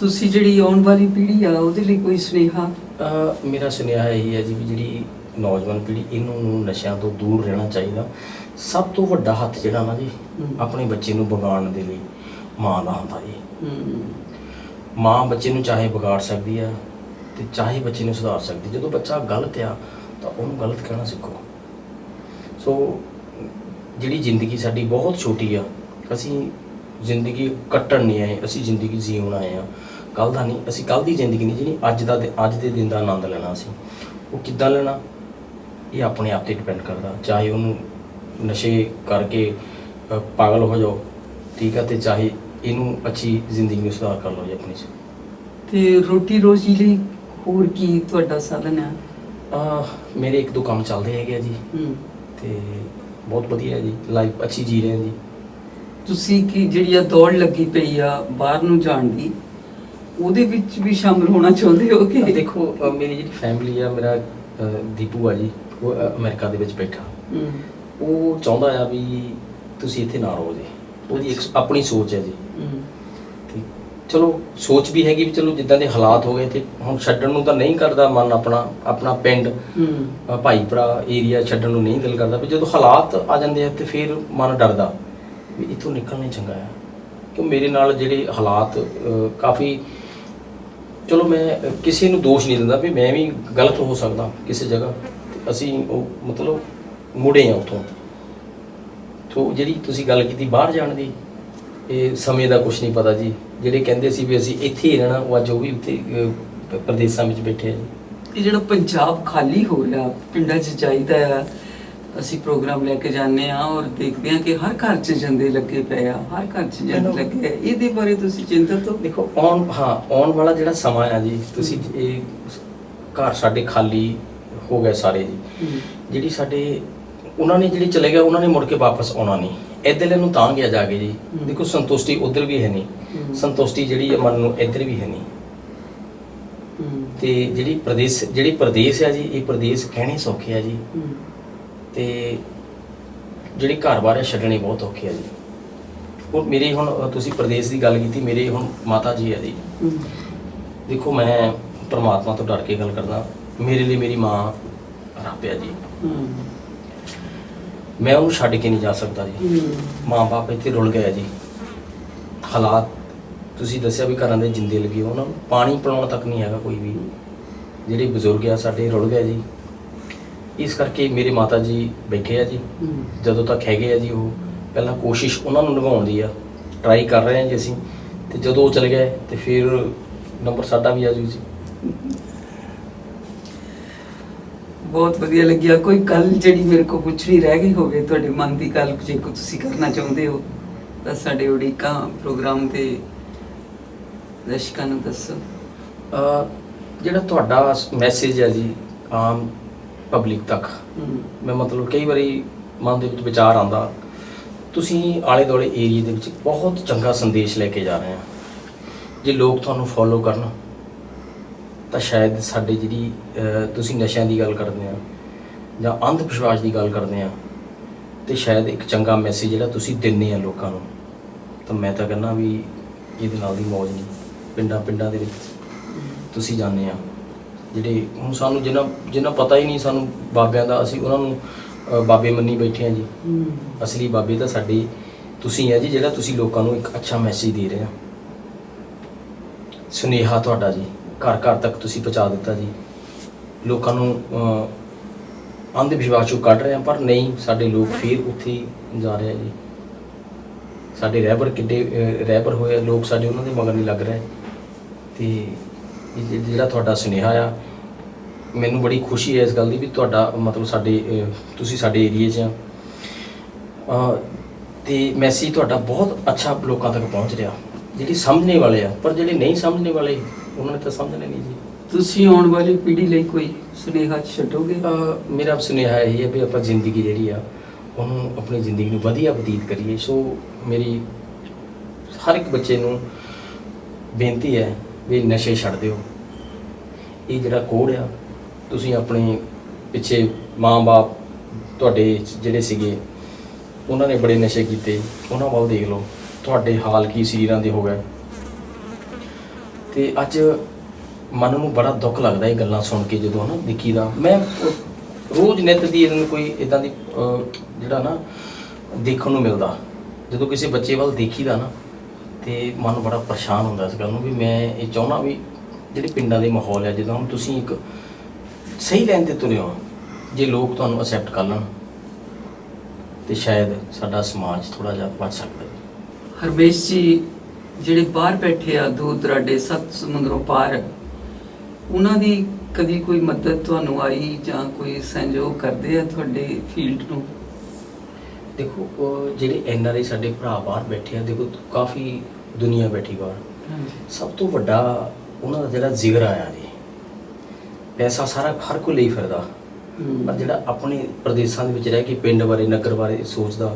ਤੁਸੀਂ ਜਿਹੜੀ ਆਉਣ ਵਾਲੀ ਪੀੜ੍ਹੀ ਆ ਉਹਦੇ ਲਈ ਕੋਈ ਸੁਨੇਹਾ? ਅਹ ਮੇਰਾ ਸੁਨੇਹਾ ਇਹੀ ਹੈ ਜੀ ਵੀ ਜਿਹੜੀ ਨੌਜਵਾਨ ਪੀੜ੍ਹੀ ਇਹਨੂੰ ਨੂੰ ਨਸ਼ਿਆਂ ਤੋਂ ਦੂਰ ਰਹਿਣਾ ਚਾਹੀਦਾ। ਸਭ ਤੋਂ ਵੱਡਾ ਹੱਥ ਜਿਹੜਾ ਨਾ ਜੀ ਹਮ। ਆਪਣੇ ਬੱਚੇ ਨੂੰ ਵਿਗਾੜਨ ਦੇ ਲਈ ਮਾਂ ਦਾ ਹੁੰਦਾ ਜੀ। ਮਾਂ ਬੱਚੇ ਨੂੰ ਚਾਹੇ ਵਿਗਾੜ ਸਕਦੀ ਆ ਤੇ ਚਾਹੇ ਬੱਚੇ ਨੂੰ ਸੁਧਾਰ ਸਕਦੀ। ਜਦੋਂ ਬੱਚਾ ਗਲਤ ਆ ਤਾਂ ਉਹਨੂੰ ਗਲਤ ਕਹਿਣਾ ਸਿੱਖੋ। ਸੋ ਜਿਹੜੀ ਜ਼ਿੰਦਗੀ ਸਾਡੀ ਬਹੁਤ ਛੋਟੀ ਆ ਅਸੀਂ ਜ਼ਿੰਦਗੀ ਕੱਟਣ ਨਹੀਂ ਆਏ ਅਸੀਂ ਜ਼ਿੰਦਗੀ ਜੀਉਣ ਆਏ ਆ। ਕੱਲ ਦਾ ਨਹੀਂ ਅਸੀਂ ਕੱਲ ਦੀ ਜ਼ਿੰਦਗੀ ਨਹੀਂ ਜਿਹੜੀ ਅੱਜ ਦਾ ਦਿ- ਅੱਜ ਦੇ ਦਿਨ ਦਾ ਆਨੰਦ ਲੈਣਾ ਅਸੀਂ। ਉਹ ਕਿੱਦਾਂ ਲੈਣਾ? ਇਹ ਆਪਣੇ ਆਪ ਤੇ ਡਿਪੈਂਡ ਕਰਦਾ। ਚਾਹੇ ਉਹਨੂੰ ਨਸ਼ੇ ਕਰਕੇ ਅ, ਪਾਗਲ ਹੋ ਜਾਓ ਠੀਕ ਆ ਤੇ ਚਾਹੇ ਇਹਨੂੰ ਅੱਛੀ ਜ਼ਿੰਦਗੀ ਨੂੰ ਸੁਧਾਰ ਕਰ ਲਓ ਜੀ ਆਪਣੀ 'ਚ। ਤੇ ਰੋਟੀ ਰੋਜੀ ਲਈ ਹੋਰ ਕੀ ਤੁਹਾਡਾ ਸਾਧਨ ਹੈ ਆ ਮੇਰੇ ਇੱਕ ਦੋ ਕੰਮ ਚੱਲਦੇ ਹੈਗੇ ਆ ਜੀ। ਤੇ ਬਹੁਤ ਵਧੀਆ ਹੈ ਜੀ ਲਾਈਫ ਅੱਛੀ ਜੀ ਰਹੇ ਹਾਂ ਜੀ। ਤੁਸੀਂ ਕੀ ਜਿਹੜੀ ਆ ਦੌੜ ਲੱਗੀ ਪਈ ਆ ਬਾਹਰ ਨੂੰ ਜਾਣ ਦੀ? ਉਹਦੇ ਵਿੱਚ ਵੀ ਸ਼ਾਮਲ ਹੋਣਾ ਚਾਹੁੰਦੇ ਹੋ ਕਿ ਦੇਖੋ ਅ, ਮੇਰੀ ਜਿਹੜੀ ਫੈਮਿਲੀ ਆ ਮੇਰਾ ਅ, ਦੀਪੂ ਆ ਜੀ ਉਹ ਅ, ਅਮਰੀਕਾ ਦੇ ਵਿੱਚ ਬੈਠਾ। ਉਹ ਚਾਹੁੰਦਾ ਆ ਵੀ ਤੁਸੀਂ ਇੱਥੇ ਨਾ ਰਹੋ ਜੀ। ਉਹਦੀ ਇੱਕ ਆਪਣੀ ਸੋਚ ਹੈ ਜੀ। ਤੇ ਚਲੋ ਸੋਚ ਵੀ ਹੈਗੀ ਵੀ ਚਲੋ ਜਿੱਦਾਂ ਦੇ ਹਾਲਾਤ ਹੋ ਗਏ ਤੇ ਹੁਣ ਛੱਡਣ ਨੂੰ ਤਾਂ ਨਹੀਂ ਕਰਦਾ ਮਨ ਆਪਣਾ ਆਪਣਾ ਪਿੰਡ ਅ, ਭਾਈ ਭਰਾ ਏਰੀਆ ਛੱਡਣ ਨੂੰ ਨਹੀਂ ਦਿਲ ਕਰਦਾ। ਵੀ ਜਦੋਂ ਹਾਲਾਤ ਆ ਜਾਂਦੇ ਆ ਤੇ ਫਿਰ ਮਨ ਡਰਦਾ ਵੀ ਇੱਥੋਂ ਨਿਕਲਣਾ ਹੀ ਚੰਗਾ ਆ। ਕਿ ਮੇਰੇ ਨਾਲ ਜਿਹੜੇ ਹਾਲਾਤ ਅ, ਕਾਫੀ ਚਲੋ ਮੈਂ ਕਿਸੇ ਨੂੰ ਦੋਸ਼ ਨਹੀਂ ਦਿੰਦਾ ਵੀ ਮੈਂ ਵੀ ਗਲਤ ਹੋ ਸਕਦਾ ਕਿਸੇ ਜਗ੍ਹਾ। ਤੇ ਅਸੀਂ ਉਹ ਮਤਲਬ ਮੁੜੇ ਆ ਉਥੋਂ। ਤੋਂ ਜਿਹੜੀ ਤੁਸੀਂ ਗੱਲ ਕੀਤੀ ਬਾਹਰ ਜਾਣ ਦੀ ਇਹ ਸਮੇਂ ਦਾ ਕੁਝ ਨਹੀਂ ਪਤਾ ਜੀ। ਜਿਹੜੇ ਕਹਿੰਦੇ ਸੀ ਵੀ ਅਸੀਂ ਇੱਥੇ ਹੀ ਰਹਿਣਾ ਉਹ ਅੱਜ ਉਹ ਵੀ ਉੱਥੇ ਅ, ਪ- ਪ੍ਰਦੇਸ਼ਾਂ ਵਿੱਚ ਬੈਠੇ ਆ ਜੀ। ਇਹ ਜਿਹੜਾ ਪੰਜਾਬ ਖਾਲੀ ਹੋ ਰਿਹਾ ਪਿੰਡਾਂ 'ਚ ਚਾਹੀਦਾ ਆ ਅਸੀਂ ਪ੍ਰੋਗਰਾਮ ਲੈ ਕੇ ਜਾਂਦੇ ਆ ਔਰ ਦੇਖਦੇ ਆ ਕਿ ਹਰ ਘਰ 'ਚ ਜੰਦੇ ਲੱਗੇ ਪਏ ਆ ਹਰ ਘਰ 'ਚ ਜੰਦ ਮੈਨੂੰ- ਲੱਗੇ ਆ। ਇਹਦੇ ਬਾਰੇ ਤੁਸੀਂ ਚਿੰਤਤ ਹੋ? ਦੇਖੋ ਆਉਣ ਹਾਂ ਆਉਣ ਵਾਲਾ ਜਿਹੜਾ ਸਮਾਂ ਆ ਜੀ ਤੁਸੀਂ ਇਹ ਘਰ ਸਾਡੇ ਖਾਲੀ ਹੋ ਗਏ ਸਾਰੇ ਜੀ। ਜਿਹੜੀ ਸਾਡੇ ਉਹਨਾਂ ਨੇ ਜਿਹੜੇ ਚਲੇ ਗਏ ਉਹਨਾਂ ਨੇ ਮੁੜ ਕੇ ਵਾਪਸ ਆਉਣਾ ਨਹੀਂ। ਇੱਧਰਲੇ ਨੂੰ ਤਾਂ ਗਿਆ ਜਾ ਕੇ ਜੀ। ਦੇਖੋ ਸੰਤੁਸ਼ਟੀ ਉਧਰ ਵੀ ਹੈ। ਨਹੀਂ। ਸੰਤੁਸ਼ਟੀ ਜਿਹੜੀ ਹੈ ਮਨ ਨੂੰ ਇੱਧਰ ਵੀ ਹੈ ਨਹੀਂ। ਤੇ ਜਿਹੜੀ ਪ੍ਰਦੇਸ਼ ਜਿਹੜੀ ਪ੍ਰਦੇਸ਼ ਹੈ ਜੀ ਇਹ ਪ੍ਰਦੇਸ਼ ਕਹਿਣੇ ਸੌਖੇ ਆ ਜੀ। ਤੇ ਜਿਹੜੇ ਘਰ-ਬਾਰ ਹੈ ਛੱਡਣੇ ਬਹੁਤ ਔਖੇ ਆ ਜੀ। ਉਹ ਮੇਰੇ ਹੁਣ ਤੁਸੀਂ ਪ੍ਰਦੇਸ਼ ਦੀ ਗੱਲ ਕੀਤੀ ਮੇਰੇ ਹੁਣ ਮਾਤਾ ਜੀ ਆ ਜੀ। ਹੂੰ। ਦੇਖੋ ਮੈਂ ਪ੍ਰਮਾਤਮਾ ਤੋਂ ਡਰ ਕੇ ਗੱਲ ਕਰਦਾ। ਮੇਰੇ ਲਈ ਮੇਰੀ ਮਾਂ ਰੱਬ ਆ ਜੀ। ਹੂੰ। ਮੈਂ ਉਹਨੂੰ ਛੱਡ ਕੇ ਨਹੀਂ ਜਾ ਸਕਦਾ ਜੀ। ਹੂੰ। ਮਾਂ-ਬਾਪ ਇੱਥੇ ਰੁਲ ਗਏ ਜੀ। ਹਾਲਾਤ ਤੁਸੀਂ ਦੱਸਿਆ ਵੀ ਘਰਾਂ ਦੇ ਜਿੰਦੇ ਲੱਗੇ ਉਹਨਾਂ ਨੂੰ। ਪਾਣੀ ਪਿਲਾਉਣ ਤੱਕ ਨਹੀਂ ਹੈਗਾ ਕੋਈ ਵੀ। ਜਿਹੜੇ ਬਜ਼ੁਰਗ ਆ ਸਾਡੇ ਰੁਲ ਗਏ ਜੀ। ਇਸ ਕਰਕੇ ਮੇਰੇ ਮਾਤਾ ਜੀ ਬੈਠੇ ਆ ਜੀ। ਜਦੋਂ ਤੱਕ ਹੈਗੇ ਆ ਜੀ ਉਹ ਪਹਿਲਾਂ ਕੋਸ਼ਿਸ਼ ਉਹਨਾਂ ਨੂੰ ਨਿਭਾਉਣ ਦੀ ਆ। ਟਰਾਈ ਕਰ ਰਹੇ ਆ ਜੀ ਅਸੀਂ। ਤੇ ਜਦੋਂ ਉਹ ਚਲੇ ਗਏ ਤੇ ਫਿਰ ਨੰਬਰ ਸਾਡਾ ਵੀ ਆ ਜੂ। ਜੀ ਬਹੁਤ ਵਧੀਆ ਲੱਗਿਆ। ਕੋਈ ਗੱਲ ਜਿਹੜੀ ਮੇਰੇ ਕੋ ਪੁੱਛਣੀ ਰਹਿ ਗਈ ਹੋਵੇ ਤੁਹਾਡੇ ਮਨ ਦੀ ਗੱਲ ਜੇ ਕੋ ਤੁਸੀਂ ਕਰਨਾ ਚਾਹੁੰਦੇ ਹੋ ਤਾਂ ਸਾਡੇ ਉਡੀਕਾਂ ਪ੍ਰੋਗਰਾਮ ਦੇ ਦਰਸ਼ਕਾਂ ਨੂੰ ਦੱਸੋ। ਅਹ ਜਿਹੜਾ ਤੁਹਾਡਾ ਮੈਸੇਜ ਹੈ ਜੀ ਆਮ ਪਬਲਿਕ ਤੱਕ। ਮੈਂ ਮਤਲਬ ਕਈ ਵਾਰੀ ਮਨ ਦੇ ਵਿੱਚ ਵਿਚਾਰ ਆਂਦਾ ਤੁਸੀਂ ਆਲੇ ਦੁਆਲੇ ਏਰੀਆ ਦੇ ਵਿੱਚ ਬਹੁਤ ਚੰਗਾ ਸੰਦੇਸ਼ ਲੈ ਕੇ ਜਾ ਰਹੇ ਆ ਜੇ ਲੋਕ ਤੁਹਾਨੂੰ ਫੋਲੋ ਕਰਨ ਤਾਂ ਸ਼ਾਇਦ ਸਾਡੇ ਜਿਹੜੀ ਤੁਸੀਂ ਨਸ਼ਿਆਂ ਦੀ ਗੱਲ ਕਰਦੇ ਆ ਜਾਂ ਅੰਧ ਵਿਸ਼ਵਾਸ ਦੀ ਗੱਲ ਕਰਦੇ ਆ ਤੇ ਸ਼ਾਇਦ ਇੱਕ ਚੰਗਾ ਮੈਸੇਜ ਜਿਹੜਾ ਤੁਸੀਂ ਦਿੰਦੇ ਆ ਲੋਕਾਂ ਨੂੰ ਤਾਂ ਮੈਂ ਤਾਂ ਕਹਿੰਦਾ ਵੀ ਇਹਦੇ ਨਾਲ ਦੀ ਮੌਜ ਨਹੀਂ। ਪਿੰਡਾਂ ਪਿੰਡਾਂ ਦੇ ਵਿੱਚ ਤੁਸੀਂ ਜਾਣਦੇ ਆ ਜਿਹੜੇ ਹੁਣ ਸਾਨੂੰ ਜਿਨ੍ਹਾਂ ਜਿਨ੍ਹਾਂ ਪਤਾ ਹੀ ਨਹੀਂ ਸਾਨੂੰ ਬਾਬਿਆਂ ਦਾ ਅਸੀਂ ਉਹਨਾਂ ਨੂੰ ਅ, ਬਾਬੇ ਮੰਨੀ ਬੈਠੇ ਆ ਜੀ। ਅਸਲੀ ਬਾਬੇ ਤਾਂ ਸਾਡੇ ਤੁਸੀਂ ਹੈ ਜੀ ਜਿਹੜਾ ਤੁਸੀਂ ਲੋਕਾਂ ਨੂੰ ਇੱਕ ਅੱਛਾ ਮੈਸੇਜ ਦੇ ਰਹੇ ਆ ਸੁਨੇਹਾ ਤੁਹਾਡਾ ਜੀ ਘਰ ਘਰ ਤੱਕ ਤੁਸੀਂ ਪਹੁੰਚਾ ਦਿੱਤਾ ਜੀ। ਲੋਕਾਂ ਨੂੰ ਅ, ਅੰਧ ਵਿਸ਼ਵਾਸ ਚੋਂ ਕੱਢ ਰਹੇ ਆ ਪਰ ਨਹੀਂ ਸਾਡੇ ਲੋਕ ਫੇਰ ਉੱਥੇ ਹੀ ਜਾ ਰਹੇ ਆ ਜੀ। ਸਾਡੇ ਰਹਿਬਰ ਕਿੱਡੇ ਅ, ਰਹਿਬਰ ਹੋਏ ਆ, ਲੋਕ ਸਾਡੇ ਉਹਨਾਂ ਦੇ ਮਗਰ ਨਹੀਂ ਲੱਗ ਰਹੇ। ਤੇ ਜਿ- ਜਿਹੜਾ ਤੁਹਾਡਾ ਸੁਨੇਹਾ ਆ ਮੈਨੂੰ ਬੜੀ ਖੁਸ਼ੀ ਹੈ ਇਸ ਗੱਲ ਦੀ ਵੀ ਤੁਹਾਡਾ ਮਤਲਬ ਸਾਡੇ ਤੁਸੀਂ ਸਾਡੇ ਏਰੀਏ 'ਚ ਆ। ਅ, ਤੇ ਮੈਸੇਜ ਤੁਹਾਡਾ ਬਹੁਤ ਅੱਛਾ ਲੋਕਾਂ ਤੱਕ ਪਹੁੰਚ ਰਿਹਾ। ਜਿਹੜੀ ਸਮਝਣੇ ਵਾਲੇ ਆ ਪਰ ਜਿਹੜੇ ਨਹੀਂ ਸਮਝਣੇ ਵਾਲੇ ਉਹਨਾਂ ਨੇ ਤਾਂ ਸਮਝਣਾ ਨਹੀਂ ਜੀ। ਤੁਸੀਂ ਆਉਣ ਵਾਲੀ ਪੀੜ੍ਹੀ ਲਈ ਕੋਈ ਸੁਨੇਹਾ ਛੱਡੋਗੇ? ਅ, ਮੇਰਾ ਸੁਨੇਹਾ ਇਹ ਹੈ ਵੀ ਆਪਾਂ ਜ਼ਿੰਦਗੀ ਜਿਹੜੀ ਆ ਉਹਨੂੰ ਆਪਣੀ ਜ਼ਿੰਦਗੀ ਨੂੰ ਵਧੀਆ ਬਤੀਤ ਕਰੀਏ। ਸੋ ਮੇਰੀ ਹਰ ਇੱਕ ਬੱਚੇ ਨੂੰ ਬੇਨਤੀ ਹੈ ਵੀ ਨਸ਼ੇ ਛੱਡ ਦਿਓ। ਇਹ ਜਿਹੜਾ ਕੋੜ ਆ, ਤੁਸੀਂ ਆਪਣੇ ਪਿੱਛੇ ਮਾਂ-ਬਾਪ ਤੁਹਾਡੇ ਜਿਹੜੇ ਸੀਗੇ, ਉਹਨਾਂ ਨੇ ਬੜੇ ਨਸ਼ੇ ਕੀਤੇ। ਉਹਨਾਂ ਵੱਲ ਦੇਖ ਲਓ, ਤੁਹਾਡੇ ਹਾਲ ਕੀ ਸਰੀਰਾਂ ਦੇ ਹੋ ਗਏ। ਤੇ ਅੱਜ ਮਨ ਨੂੰ ਬੜਾ ਦੁੱਖ ਲੱਗਦਾ ਇਹ ਗੱਲਾਂ ਸੁਣ ਕੇ ਜਦੋਂ ਨਾ ਦੇਖੀ ਦਾ। ਮੈਂ ਰੋਜ਼ ਨਿੱਤ ਦੀ ਇਹਨਾਂ ਕੋਈ ਇਦਾਂ ਦੀ ਜਿਹੜਾ ਨਾ ਦੇਖਣ ਨੂੰ ਮਿਲਦਾ। ਜਦੋਂ ਕਿਸੇ ਬੱਚੇ ਵੱਲ ਦੇਖੀਦਾ ਨਾ ਤੇ ਮਨ ਬੜਾ ਪਰੇਸ਼ਾਨ ਹੁੰਦਾ ਇਸ ਗੱਲ ਨੂੰ ਵੀ ਮੈਂ ਇਹ ਚਾਹੁੰਦਾ ਵੀ ਜਿਹੜੇ ਪਿੰਡਾਂ ਦੇ ਮਾਹੌਲ ਆ, ਜਦੋਂ ਹੁਣ ਤੁਸੀਂ ਇੱਕ ਸਹੀ ਲਾਈਨ ਤੇ ਤੁਰੇ ਹੋ, ਜੇ ਲੋਕ ਤੁਹਾਨੂੰ ਅਸੈਪਟ ਕਰ ਲੈਣ, ਤੇ ਸ਼ਾਇਦ ਸਾਡਾ ਸਮਾਜ ਥੋੜਾ ਜਿਹਾ ਬਚ ਸਕਦਾ। ਹੈ ਹਰਮੇਸ਼ ਜੀ, ਜਿਹੜੇ ਬਾਹਰ ਬੈਠੇ ਆ, ਦੂਰ ਦਰਾਡੇ, ਸੱਤ ਸਮੁੰਦਰੋਂ ਪਾਰ, ਉਹਨਾਂ ਦੀ ਕਦੀ ਕੋਈ ਮਦਦ ਤੁਹਾਨੂੰ ਆਈ ਜਾਂ ਕੋਈ ਸਹਿਯੋਗ ਕਰਦੇ ਆ ਤੁਹਾਡੇ ਫੀਲਡ ਨੂੰ? ਦੇਖੋ ਜਿਹੜੇ ਐਨ ਆਰ ਆਈ ਸਾਡੇ ਭਰਾ ਬਾਹਰ ਬੈਠੇ ਆ ਦੇਖੋ ਕਾਫੀ ਦੁਨੀਆ ਬੈਠੀ ਬਾਹਰ। ਸਭ ਤੋਂ ਵੱਡਾ ਉਹਨਾਂ ਦਾ ਜਿਹੜਾ ਜ਼ਿਗਰ ਆਇਆ ਜੀ ਪੈਸਾ ਸਾਰਾ ਹਰ ਕੋਈ ਲਈ ਫਿਰਦਾ। ਪਰ ਜਿਹੜਾ ਆਪਣੇ ਪ੍ਰਦੇਸ਼ਾਂ ਦੇ ਵਿੱਚ ਰਹਿ ਕੇ ਪਿੰਡ ਬਾਰੇ ਨਗਰ ਬਾਰੇ ਸੋਚਦਾ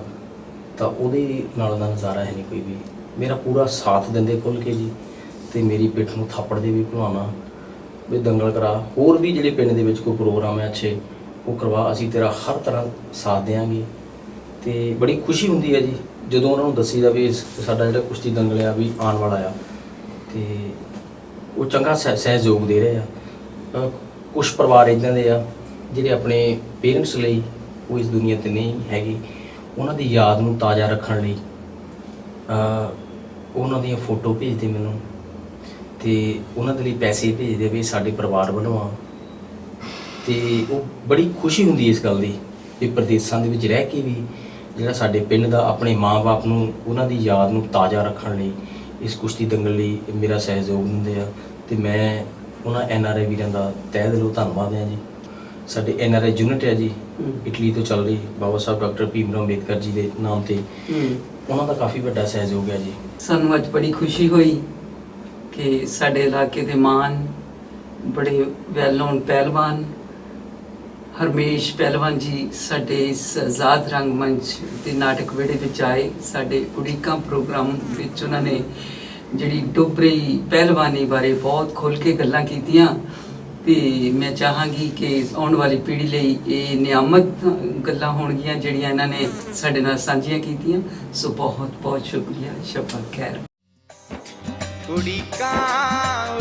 ਤਾਂ ਉਹਦੇ ਨਾਲ ਦਾ ਨਜ਼ਾਰਾ ਹੈ ਨਹੀਂ ਕੋਈ ਵੀ। ਮੇਰਾ ਪੂਰਾ ਸਾਥ ਦਿੰਦੇ ਖੁੱਲ ਕੇ ਜੀ ਤੇ ਮੇਰੀ ਪਿੱਠ ਨੂੰ ਥਾਪੜ ਦੇ ਵੀ ਭੁਲਾਉਣਾ ਵੀ ਦੰਗਲ ਕਰਾ। ਹੋਰ ਵੀ ਜਿਹੜੇ ਪਿੰਡ ਦੇ ਵਿੱਚ ਕੋਈ ਪ੍ਰੋਗਰਾਮ ਹੈ ਅੱਛੇ ਉਹ ਕਰਵਾ ਅਸੀਂ ਤੇਰਾ ਹਰ ਤਰ੍ਹਾਂ ਸਾਥ ਦੇਵਾਂਗੇ ਤੇ ਬੜੀ ਖੁਸ਼ੀ ਹੁੰਦੀ ਹੈ ਜੀ ਜਦੋਂ ਉਹਨਾਂ ਨੂੰ ਦੱਸੀਦਾ ਵੀ ਸਾਡਾ ਜਿਹੜਾ ਕੁਸ਼ਤੀ ਦੰਗਲ ਆ ਵੀ ਆਉਣ ਵਾਲਾ ਆ। ਤੇ ਉਹ ਚੰਗਾ ਸਹਿ- ਸਹਿਯੋਗ ਦੇ ਰਹੇ ਆ। ਕੁਝ ਪਰਿਵਾਰ ਇਦਾਂ ਦੇ ਆ ਜਿਹੜੇ ਆਪਣੇ ਪੇਰੈਂਟਸ ਲਈ ਉਹ ਇਸ ਦੁਨੀਆ ਤੇ ਨਹੀਂ ਹੈਗੇ। ਉਹਨਾਂ ਦੀ ਯਾਦ ਨੂੰ ਤਾਜ਼ਾ ਰੱਖਣ ਲਈ ਅ, ਉਹਨਾਂ ਦੀਆਂ ਫੋਟੋ ਭੇਜਦੇ ਮੈਨੂੰ। ਤੇ ਉਹਨਾਂ ਦੇ ਲਈ ਪੈਸੇ ਭੇਜਦੇ ਵੀ ਸਾਡੇ ਪਰਿਵਾਰ ਵੱਲੋਂ ਆ। ਤੇ ਉਹ ਬੜੀ ਖੁਸ਼ੀ ਹੁੰਦੀ ਇਸ ਗੱਲ ਦੀ ਵੀ ਪ੍ਰਦੇਸ਼ਾਂ ਦੇ ਵਿੱਚ ਰਹਿ ਕੇ ਵੀ ਜਿਹੜਾ ਸਾਡੇ ਪਿੰਡ ਦਾ ਆਪਣੇ ਮਾਂ-ਬਾਪ ਨੂੰ ਉਹਨਾਂ ਦੀ ਯਾਦ ਨੂੰ ਤਾਜ਼ਾ ਰੱਖਣ ਲਈ ਇਸ ਕੁਸ਼ਤੀ ਦੰਗਲ ਲਈ ਮੇਰਾ ਸਹਿਯੋਗ ਦਿੰਦੇ ਆ ਤੇ ਮੈਂ ਉਹਨਾਂ ਐਨ ਆਰ ਆਈ ਵੀਰਾਂ ਦਾ ਤਹਿ ਦਿਲੋਂ ਧੰਨਵਾਦ ਹਾਂ ਜੀ। ਸਾਡੇ ਐਨ ਆਰ ਆਈ ਯੂਨਿਟ ਹੈ ਜੀ। ਇਟਲੀ ਤੋਂ ਚੱਲ ਰਹੀ ਬਾਬਾ ਸਾਹਿਬ ਡਾਕਟਰ ਭੀਮ ਰਾਓ ਅੰਬੇਦਕਰ ਜੀ ਦੇ ਨਾਮ ਤੇ। ਉਹਨਾਂ ਦਾ ਕਾਫੀ ਵੱਡਾ ਸਹਿਯੋਗ ਹੈ ਜੀ। ਸਾਨੂੰ ਅੱਜ ਬੜੀ ਖੁਸ਼ੀ ਹੋਈ ਕਿ ਸਾਡੇ ਇਲਾਕੇ ਦੇ ਮਾਨ ਬੜੇ ਵੈਲ ਨੋਨ ਪਹਿਲਵਾਨ ਹਰਮੇਸ਼ ਪਹਿਲਵਾਨ ਜੀ ਸਾਡੇ ਇਸ ਆਜ਼ਾਦ ਰੰਗਮੰਚ ਦੇ ਨਾਟਕ ਵੇੜੇ ਵਿੱਚ ਆਏ। ਸਾਡੇ ਉਡੀਕਾਂ ਪ੍ਰੋਗਰਾਮ ਵਿੱਚ ਉਹਨਾਂ ਨੇ ਜਿਹੜੀ ਡੋਬਰੀ ਪਹਿਲਵਾਨੀ ਬਾਰੇ ਬਹੁਤ ਖੁੱਲ ਕੇ ਗੱਲਾਂ ਕੀਤੀਆਂ ਤੇ ਮੈਂ ਚਾਹਾਂਗੀ ਕਿ ਆਉਣ ਵਾਲੀ ਪੀੜ੍ਹੀ ਲਈ ਇਹ ਨਿਆਮਤ ਗੱਲਾਂ ਹੋਣਗੀਆਂ ਜਿਹੜੀਆਂ ਇਹਨਾਂ ਨੇ ਸਾਡੇ ਨਾਲ ਸਾਂਝੀਆਂ ਕੀਤੀਆਂ। ਸੋ ਬਹੁਤ ਬਹੁਤ ਸ਼ੁਕਰੀਆ, ਸ਼ਬਦ ਖੈਰ। ਉਡੀਕਾਂ